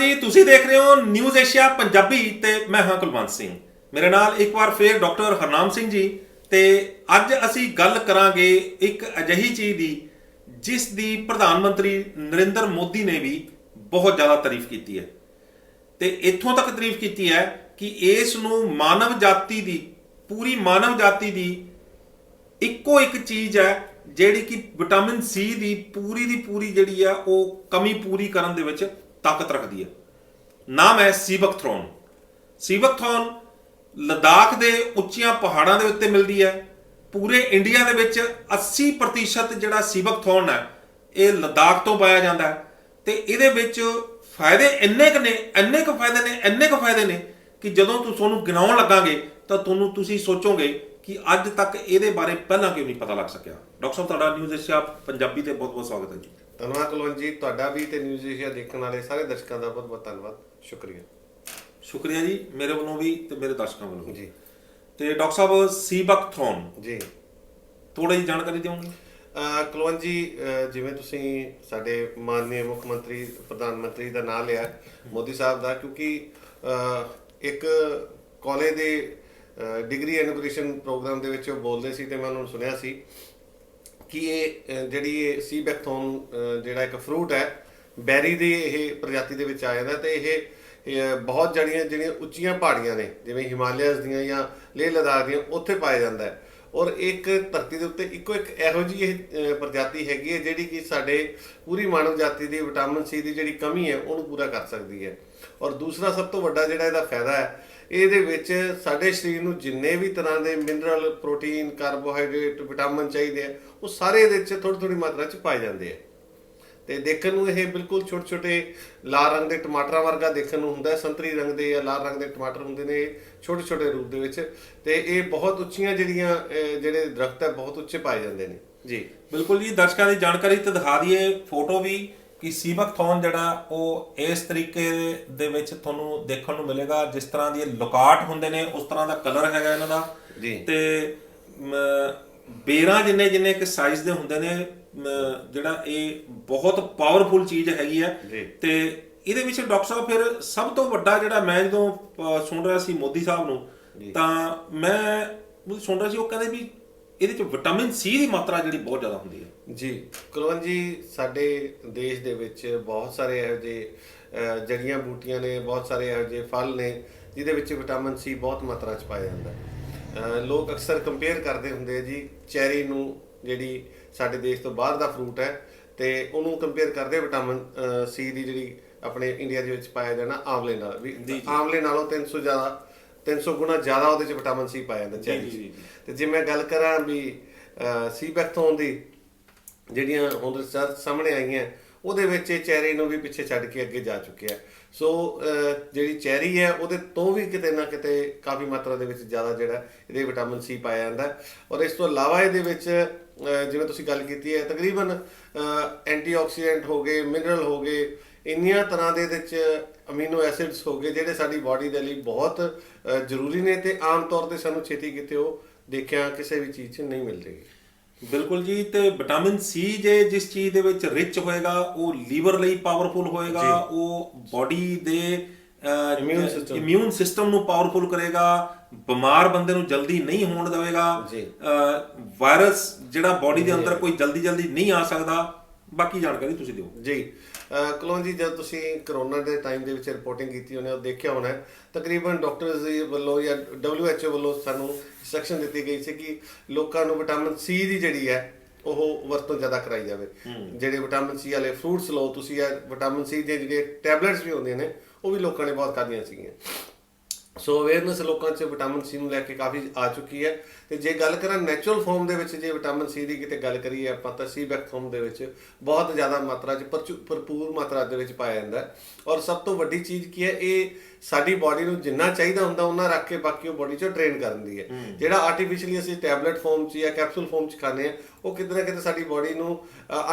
ਜੀ, ਤੁਸੀਂ ਦੇਖ ਰਹੇ ਹੋ ਨਿਊਜ਼ ਏਸ਼ੀਆ ਪੰਜਾਬੀ ਤੇ ਮੈਂ ਹਾਂ ਕੁਲਵੰਤ ਸਿੰਘ। ਮੇਰੇ ਨਾਲ ਇੱਕ ਵਾਰ ਫੇਰ ਡਾਕਟਰ ਹਰਨਾਮ ਸਿੰਘ ਜੀ ਤੇ ਅੱਜ ਅਸੀਂ ਗੱਲ ਕਰਾਂਗੇ ਇੱਕ ਅਜਿਹੀ ਚੀਜ਼ ਦੀ, ਜਿਸ ਦੀ ਪ੍ਰਧਾਨ ਮੰਤਰੀ ਨਰਿੰਦਰ ਮੋਦੀ ਨੇ ਵੀ ਬਹੁਤ ਜ਼ਿਆਦਾ ਤਾਰੀਫ ਕੀਤੀ ਹੈ। ਤੇ ਇੱਥੋਂ ਤੱਕ ਤਾਰੀਫ ਕੀਤੀ ਹੈ ਕਿ ਇਸ ਨੂੰ ਮਾਨਵ ਜਾਤੀ ਦੀ, ਪੂਰੀ ਮਾਨਵ ਜਾਤੀ ਦੀ ਇੱਕੋ ਇੱਕ ਚੀਜ਼ ਹੈ, ਜਿਹੜੀ ਕਿ ਵਿਟਾਮਿਨ ਸੀ ਦੀ, ਪੂਰੀ ਦੀ ਪੂਰੀ ਜਿਹੜੀ ਆ ਉਹ ਕਮੀ ਪੂਰੀ ਕਰਨ ਦੇ ਵਿੱਚ ਤਾਕਤ ਰੱਖਦੀ ਹੈ। ਨਾਮ ਹੈ ਸੀਬਕ ਸੀਬਕਥਰੋਨ ਸੀਬਕਥਰੋਨ ਲਦਾਖ ਦੇ ਉੱਚੀਆਂ ਪਹਾੜਾਂ ਦੇ ਉੱਤੇ ਮਿਲਦੀ ਹੈ। ਪੂਰੇ ਇੰਡੀਆ ਦੇ ਵਿੱਚ 80% ਜਿਹੜਾ ਸੀਬਕਥਰੋਨ ਹੈ, ਇਹ ਲਦਾਖ ਤੋਂ ਪਾਇਆ ਜਾਂਦਾ ਹੈ। ਤੇ ਇਹਦੇ ਵਿੱਚ ਫਾਇਦੇ ਇੰਨੇ ਕੁ ਨੇ, ਇੰਨੇ ਕੁ ਫਾਇਦੇ ਨੇ, ਇੰਨੇ ਕੁ ਫਾਇਦੇ ਨੇ ਕਿ ਜਦੋਂ ਤੁਸੀਂ ਤੁਹਾਨੂੰ ਗਿਣਾਉਣ ਲੱਗਾਂਗੇ, ਤਾਂ ਤੁਹਾਨੂੰ ਤੁਸੀਂ ਸੋਚੋਗੇ ਕਿ ਅੱਜ ਤੱਕ ਇਹਦੇ ਬਾਰੇ ਪਹਿਲਾਂ ਕਿਉਂ ਨਹੀਂ ਪਤਾ ਲੱਗ ਸਕਿਆ। ਡਾਕਟਰ ਸਾਹਿਬ, ਤੁਹਾਡਾ ਨਿਊਜ਼ ਏਸ਼ੀਆ ਪੰਜਾਬੀ ਤੇ ਬਹੁਤ ਬਹੁਤ ਸਵਾਗਤ ਹੈ ਜੀ। ਧੰਨਵਾਦ ਕੁਲਵੰਤ ਜੀ ਤੁਹਾਡਾ ਵੀ ਤੇ ਨਿਊਜ਼ ਏਸ਼ੀਆ ਦੇਖਣ ਵਾਲੇ ਸਾਰੇ ਦਰਸ਼ਕਾਂ ਦਾ ਬਹੁਤ ਬਹੁਤ ਧੰਨਵਾਦ ਸ਼ੁਕਰੀਆ। ਸ਼ੁਕਰੀਆ ਜੀ ਮੇਰੇ ਵੱਲੋਂ ਵੀ ਤੇ ਮੇਰੇ ਦਰਸ਼ਕਾਂ ਵੱਲੋਂ ਵੀ। ਜੀ। ਤੇ ਡਾਕਟਰ ਸਾਹਿਬ ਸੀਬਕਥਰੋਨ ਜੀ। ਥੋੜੀ ਜਿਹੀ ਜਾਣਕਾਰੀ ਦਿਓਗੇ? ਅਹ ਕੁਲਵੰਤ ਜੀ ਅਹ ਜਿਵੇਂ ਤੁਸੀਂ ਸਾਡੇ ਮਾਨਨੀय ਮੁੱਖ ਮੰਤਰੀ ਪ੍ਰਧਾਨ ਮੰਤਰੀ ਦਾ ਨਾਮ ਲਿਆ ਮੋਦੀ ਸਾਹਿਬ ਦਾ ਕਿਉਂਕਿ ਅਹ ਇੱਕ ਕਾਲਜ ਦੇ ਡਿਗਰੀ ਇਨੋਗ੍ਰੇਸ਼ਨ ਪ੍ਰੋਗਰਾਮ ਦੇ ਵਿੱਚ ਉਹ ਬੋਲਦੇ ਸੀ ਤੇ ਮੈਂ ਉਹਨਾਂ ਨੂੰ ਸੁਣਿਆ ਸੀ। ਕਿ ਇਹ ਜਿਹੜੀ ਇਹ ਸੀਬੈਕਥੋਨ ਜਿਹੜਾ ਇੱਕ ਫਰੂਟ ਹੈ ਬੈਰੀ ਦੀ ਇਹ ਪ੍ਰਜਾਤੀ ਦੇ ਵਿੱਚ ਆ ਜਾਂਦਾ ਤੇ ਇਹ ਇਹ ਬਹੁਤ ਜੜੀਆਂ, ਜਿਹੜੀਆਂ ਉੱਚੀਆਂ ਪਹਾੜੀਆਂ ਨੇ, ਜਿਵੇਂ ਹਿਮਾਲਿਆਸ ਦੀਆਂ ਜਾਂ ਲੇਹ ਲਦਾਖ ਦੀਆਂ, ਉੱਥੇ ਪਾਇਆ ਜਾਂਦਾ ਹੈ। ਔਰ ਇੱਕ ਧਰਤੀ ਦੇ ਉੱਤੇ ਇੱਕੋ ਇੱਕ ਇਹੋ ਜਿਹੀ ਇਹ ਪ੍ਰਜਾਤੀ ਹੈਗੀ ਹੈ ਜਿਹੜੀ ਕਿ ਸਾਡੇ ਪੂਰੀ ਮਾਨਵ ਜਾਤੀ ਦੀ, ਵਿਟਾਮਿਨ ਸੀ ਦੀ ਜਿਹੜੀ ਕਮੀ ਹੈ, ਉਹਨੂੰ ਪੂਰਾ ਕਰ ਸਕਦੀ ਹੈ। ਔਰ ਦੂਸਰਾ ਸਭ ਤੋਂ ਵੱਡਾ ਜਿਹੜਾ ਇਹਦਾ ਫਾਇਦਾ ਹੈ, ਇਹਦੇ ਵਿੱਚ ਸਾਡੇ ਸਰੀਰ ਨੂੰ ਜਿੰਨੇ ਵੀ ਤਰ੍ਹਾਂ ਦੇ ਮਿਨਰਲ, ਪ੍ਰੋਟੀਨ, ਕਾਰਬੋਹਾਈਡਰੇਟ, ਵਿਟਾਮਿਨ ਚਾਹੀਦੇ ਆ, ਉਹ ਸਾਰੇ ਇਹਦੇ ਵਿੱਚ ਥੋੜੀ ਥੋੜੀ ਮਾਤਰਾ ਚ ਪਾਏ ਜਾਂਦੇ ਆ। ਤੇ ਦੇਖਣ ਨੂੰ ਇਹ ਬਿਲਕੁਲ ਛੋਟੇ ਛੋਟੇ ਲਾਲ ਰੰਗ ਦੇ ਟਮਾਟਰਾਂ ਵਰਗਾ ਦੇਖਣ ਨੂੰ ਹੁੰਦਾ ਹੈ ਸੰਤਰੀ ਰੰਗ ਦੇ ਜਾਂ ਲਾਲ ਰੰਗ ਦੇ ਟਮਾਟਰ ਹੁੰਦੇ ਨੇ ਛੋਟੇ ਛੋਟੇ ਰੂਪ ਦੇ ਵਿੱਚ। ਤੇ ਇਹ ਬਹੁਤ ਉੱਚੀਆਂ ਜਿਹੜੀਆਂ ਜਿਹੜੇ ਦਰਖਤ ਹੈ ਬਹੁਤ ਉੱਚੇ ਪਾਏ ਜਾਂਦੇ ਨੇ। ਜੀ। ਬਿਲਕੁਲ ਜੀ ਦਰਸ਼ਕਾਂ ਦੀ ਜਾਣਕਾਰੀ ਤੇ ਦਿਖਾ ਦਈਏ ਫੋਟੋ ਵੀ ਕਿ ਸੀਬਕਥੌਨ ਜਿਹੜਾ ਉਹ ਇਸ ਤਰੀਕੇ ਦੇ ਵਿੱਚ ਤੁਹਾਨੂੰ ਦੇਖਣ ਨੂੰ ਮਿਲੇਗਾ। ਜਿਸ ਤਰ੍ਹਾਂ ਦੀ ਲੋਕਾਟ ਹੁੰਦੇ ਨੇ ਉਸ ਤਰ੍ਹਾਂ ਦਾ ਕਲਰ ਹੈਗਾ ਇਹਨਾਂ ਦਾ। ਜੀ। ਤੇ ਬੇਰਾਂ ਜਿੰਨੇ ਜਿੰਨੇ ਕਿ ਸਾਈਜ਼ ਦੇ ਹੁੰਦੇ ਨੇ ਜਿਹੜਾ ਇਹ ਬਹੁਤ ਪਾਵਰਫੁਲ ਚੀਜ਼ ਹੈਗੀ ਹੈ। ਤੇ ਇਹਦੇ ਵਿੱਚ ਡਾਕਟਰ ਸਾਹਿਬ ਫਿਰ ਸਭ ਤੋਂ ਵੱਡਾ ਜਿਹੜਾ ਮੈਂ ਜਦੋਂ ਸੁਣ ਰਿਹਾ ਸੀ ਮੋਦੀ ਸਾਹਿਬ ਨੂੰ ਤਾਂ ਮੈਂ ਉਹ ਸੁਣ ਰਿਹਾ ਸੀ ਉਹ ਕਹਿੰਦੇ ਵੀ ਇਹਦੇ ਚ ਵਿਟਾਮਿਨ ਸੀ ਦੀ ਮਾਤਰਾ ਜਿਹੜੀ ਬਹੁਤ ਜ਼ਿਆਦਾ ਹੁੰਦੀ ਹੈ ਜੀ। ਕੁਲਵੰਤ ਜੀ ਸਾਡੇ ਦੇਸ਼ ਦੇ ਵਿੱਚ ਬਹੁਤ ਸਾਰੇ ਇਹੋ ਜਿਹੇ ਜੜੀਆਂ ਬੂਟੀਆਂ ਨੇ ਬਹੁਤ ਸਾਰੇ ਇਹੋ ਜਿਹੇ ਫਲ ਨੇ ਜਿਹਦੇ ਵਿੱਚ ਵਿਟਾਮਿਨ ਸੀ ਬਹੁਤ ਮਾਤਰਾ ਚ ਪਾਇਆ ਜਾਂਦਾ। ਲੋਕ ਅਕਸਰ ਕੰਪੇਅਰ ਕਰਦੇ ਹੁੰਦੇ ਆ ਜੀ ਚੈਰੀ ਨੂੰ ਜਿਹੜੀ ਸਾਡੇ ਦੇਸ਼ ਤੋਂ ਬਾਹਰ ਦਾ ਫਰੂਟ ਹੈ ਤੇ ਉਹਨੂੰ ਕੰਪੇਅਰ ਕਰਦੇ ਵਿਟਾਮਿਨ ਸੀ ਦੀ ਜਿਹੜੀ ਆਪਣੇ ਇੰਡੀਆ ਦੇ ਵਿੱਚ ਪਾਇਆ ਜਾਣਾ ਆਮਲੇ ਨਾਲ। ਵੀ ਆਮਲੇ ਨਾਲੋਂ 300 ਜ਼ਿਆਦਾ 300 ਗੁਣਾ ਜ਼ਿਆਦਾ ਉਹਦੇ ਚ ਵਿਟਾਮਿਨ ਸੀ ਪਾਇਆ ਜਾਂਦਾ ਚੈਰੀ ਜੀ, ਜੀ, 'ਚ ਤੇ ਜੇ ਮੈਂ ਗੱਲ ਕਰਾਂ ਵੀ ਸੀਬੈਕਥੋਨ ਦੀ ਜਿਹੜੀਆਂ ਹੁਣ ਰਿਸਰਚ ਸਾਹਮਣੇ ਆਈਆਂ ਉਹਦੇ ਵਿੱਚ ਇਹ ਚੈਰੀ ਨੂੰ ਵੀ ਪਿੱਛੇ ਛੱਡ ਕੇ ਅੱਗੇ ਜਾ ਚੁੱਕਿਆ ਸੋ ਜਿਹੜੀ ਚੈਰੀ ਹੈ, ਉਹਦੇ ਤੋਂ ਵੀ ਕਿਤੇ ਨਾ ਕਿਤੇ ਕਾਫੀ ਮਾਤਰਾ ਦੇ ਵਿੱਚ ਜ਼ਿਆਦਾ ਜਿਹੜਾ ਇਹਦੇ ਵਿਟਾਮਿਨ ਸੀ ਪਾਇਆ ਜਾਂਦਾ। ਔਰ ਇਸ ਤੋਂ ਇਲਾਵਾ ਇਹਦੇ ਵਿੱਚ ਜਿਵੇਂ ਤੁਸੀਂ ਗੱਲ ਕੀਤੀ ਹੈ, ਤਕਰੀਬਨ ਐਂਟੀਆਕਸੀਡੈਂਟ ਹੋ ਗਏ ਮਿਨਰਲ ਹੋ ਗਏ, ਇੰਨੀਆਂ ਤਰ੍ਹਾਂ ਦੇ ਇਹਦੇ ਵਿੱਚ ਅਮੀਨੋ ਐਸਿਡਸ ਹੋ ਗਏ ਜਿਹੜੇ ਸਾਡੀ ਬਾਡੀ ਦੇ ਲਈ ਬਹੁਤ ਜ਼ਰੂਰੀ ਨੇ ਤੇ ਆਮ ਤੌਰ ਤੇ ਸਾਨੂੰ ਛੇਤੀ ਕਿਤੇ ਉਹ ਦੇਖਿਆ ਕਿਸੇ ਵੀ ਚੀਜ਼ 'ਚ ਨਹੀਂ ਮਿਲਦੇ ਬਿਲਕੁਲ ਜੀ ਤੇ ਵਿਟਾਮਿਨ ਸੀ ਜੇ ਜਿਸ ਚੀਜ਼ ਦੇ ਵਿੱਚ ਰਿਚ ਹੋਏਗਾ ਉਹ ਲੀਵਰ ਲਈ ਪਾਵਰਫੁਲ ਹੋਏਗਾ ਉਹ ਬਾਡੀ ਦੇ। ਇਮਿਊਨ ਸਿਸਟਮ ਨੂੰ ਪਾਵਰਫੁਲ ਕਰੇਗਾ ਬਿਮਾਰ ਬੰਦੇ ਨੂੰ ਜਲਦੀ ਨਹੀਂ ਹੋਣ ਦੇਵੇਗਾ ਜੀ। ਵਾਇਰਸ ਜਿਹੜਾ ਬਾਡੀ ਦੇ ਅੰਦਰ ਕੋਈ ਜਲਦੀ ਜਲਦੀ ਨਹੀਂ ਆ ਸਕਦਾ ਬਾਕੀ ਜਾਣਕਾਰੀ ਤੁਸੀਂ ਦਿਓ ਜੀ ਕਲੋਂ ਜੀ ਜਦ ਤੁਸੀਂ ਕਰੋਨਾ ਦੇ ਟਾਈਮ ਦੇ ਵਿੱਚ ਰਿਪੋਰਟਿੰਗ ਕੀਤੀ ਉਹਨੇ ਉਹ ਦੇਖਿਆ ਹੋਣਾ ਤਕਰੀਬਨ ਡਾਕਟਰਸ ਵੱਲੋਂ ਜਾਂ WHO ਵੱਲੋਂ ਸਾਨੂੰ ਇੰਸਟਰਕਸ਼ਨ ਦਿੱਤੀ ਗਈ ਸੀ ਕਿ ਲੋਕਾਂ ਨੂੰ ਵਿਟਾਮਿਨ ਸੀ ਦੀ ਜਿਹੜੀ ਹੈ ਉਹ ਵਰਤੋਂ ਜ਼ਿਆਦਾ ਕਰਾਈ ਜਾਵੇ। ਜਿਹੜੇ ਵਿਟਾਮਿਨ ਸੀ ਵਾਲੇ ਫਰੂਟਸ ਲਓ ਤੁਸੀਂ ਇਹ ਵਿਟਾਮਿਨ ਸੀ ਦੇ ਜਿਹੜੇ ਟੈਬਲੇਟਸ ਵੀ ਹੁੰਦੀਆਂ ਨੇ ਉਹ ਵੀ ਲੋਕਾਂ ਨੇ ਬਹੁਤ ਖਾਧੀਆਂ ਸੀਗੀਆਂ। ਸੋ ਅਵੇਅਰਨੈਸ ਲੋਕਾਂ 'ਚ ਵਿਟਾਮਿਨ ਸੀ ਨੂੰ ਲੈ ਕੇ ਕਾਫੀ ਆ ਚੁੱਕੀ ਹੈ। ਤੇ ਜੇ ਗੱਲ ਕਰਾਂ ਨੈਚੁਰਲ ਫਾਰਮ ਦੇ ਵਿੱਚ ਜੇ ਵਿਟਾਮਿਨ ਸੀ ਦੀ ਕਿਤੇ ਗੱਲ ਕਰੀਏ ਆਪਾਂ ਤਾਂ ਸੀ ਬੈਕ ਫਾਰਮ ਦੇ ਵਿੱਚ ਬਹੁਤ ਜ਼ਿਆਦਾ ਮਾਤਰਾ 'ਚ ਭਰਪੂਰ ਮਾਤਰਾ ਦੇ ਵਿੱਚ ਪਾਇਆ ਜਾਂਦਾ ਹੈ। ਔਰ ਸਭ ਤੋਂ ਵੱਡੀ ਚੀਜ਼ ਕੀ ਹੈ ਇਹ ਸਾਡੀ ਬਾਡੀ ਨੂੰ ਜਿੰਨਾ ਚਾਹੀਦਾ ਹੁੰਦਾ ਉਹਨਾਂ ਰੱਖ ਕੇ ਬਾਕੀ ਉਹ ਬਾਡੀ 'ਚੋਂ ਡਰੇਨ ਕਰ ਦਿੰਦੀ ਹੈ। ਜਿਹੜਾ ਆਰਟੀਫੀਸ਼ੀਅਲੀ ਅਸੀਂ ਟੈਬਲੇਟ ਫਾਰਮ 'ਚ ਜਾਂ ਕੈਪਸੂਲ ਫਾਰਮ 'ਚ ਖਾਂਦੇ ਆ ਉਹ ਕਿਤੇ ਨਾ ਕਿਤੇ ਸਾਡੀ ਬਾਡੀ ਨੂੰ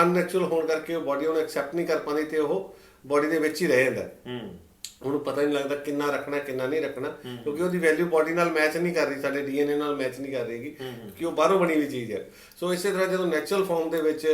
ਅਨਨੈਚੁਰਲ ਹੋਣ ਕਰਕੇ ਉਹ ਬਾਡੀ ਉਹਨੂੰ ਐਕਸੈਪਟ ਨਹੀਂ ਕਰ ਪਾਉਂਦੀ ਤੇ ਉਹ ਬਾਡੀ ਦੇ ਵਿੱਚ ਹੀ ਰਹਿ ਜਾਂਦਾ ਹੈ। ਉਹਨੂੰ ਪਤਾ ਨਹੀਂ ਲੱਗਦਾ ਕਿੰਨਾ ਰੱਖਣਾ ਕਿੰਨਾ ਨਹੀਂ ਰੱਖਣਾ ਕਿਉਂਕਿ ਉਹਦੀ ਵੈਲਿਊ ਬਾਡੀ ਨਾਲ ਮੈਚ ਨਹੀਂ ਕਰ ਰਹੀ ਸਾਡੇ ਡੀਐਨਏ ਨਾਲ ਮੈਚ ਨਹੀਂ ਕਰ ਰਹੀਗੀ ਕਿ ਉਹ ਬਾਹਰੋਂ ਬਣੀ ਹੋਈ ਚੀਜ਼ ਹੈ। ਸੋ ਇਸੇ ਤਰ੍ਹਾਂ ਜਦੋਂ ਨੈਚੁਰਲ ਫਾਰਮ ਦੇ ਵਿੱਚ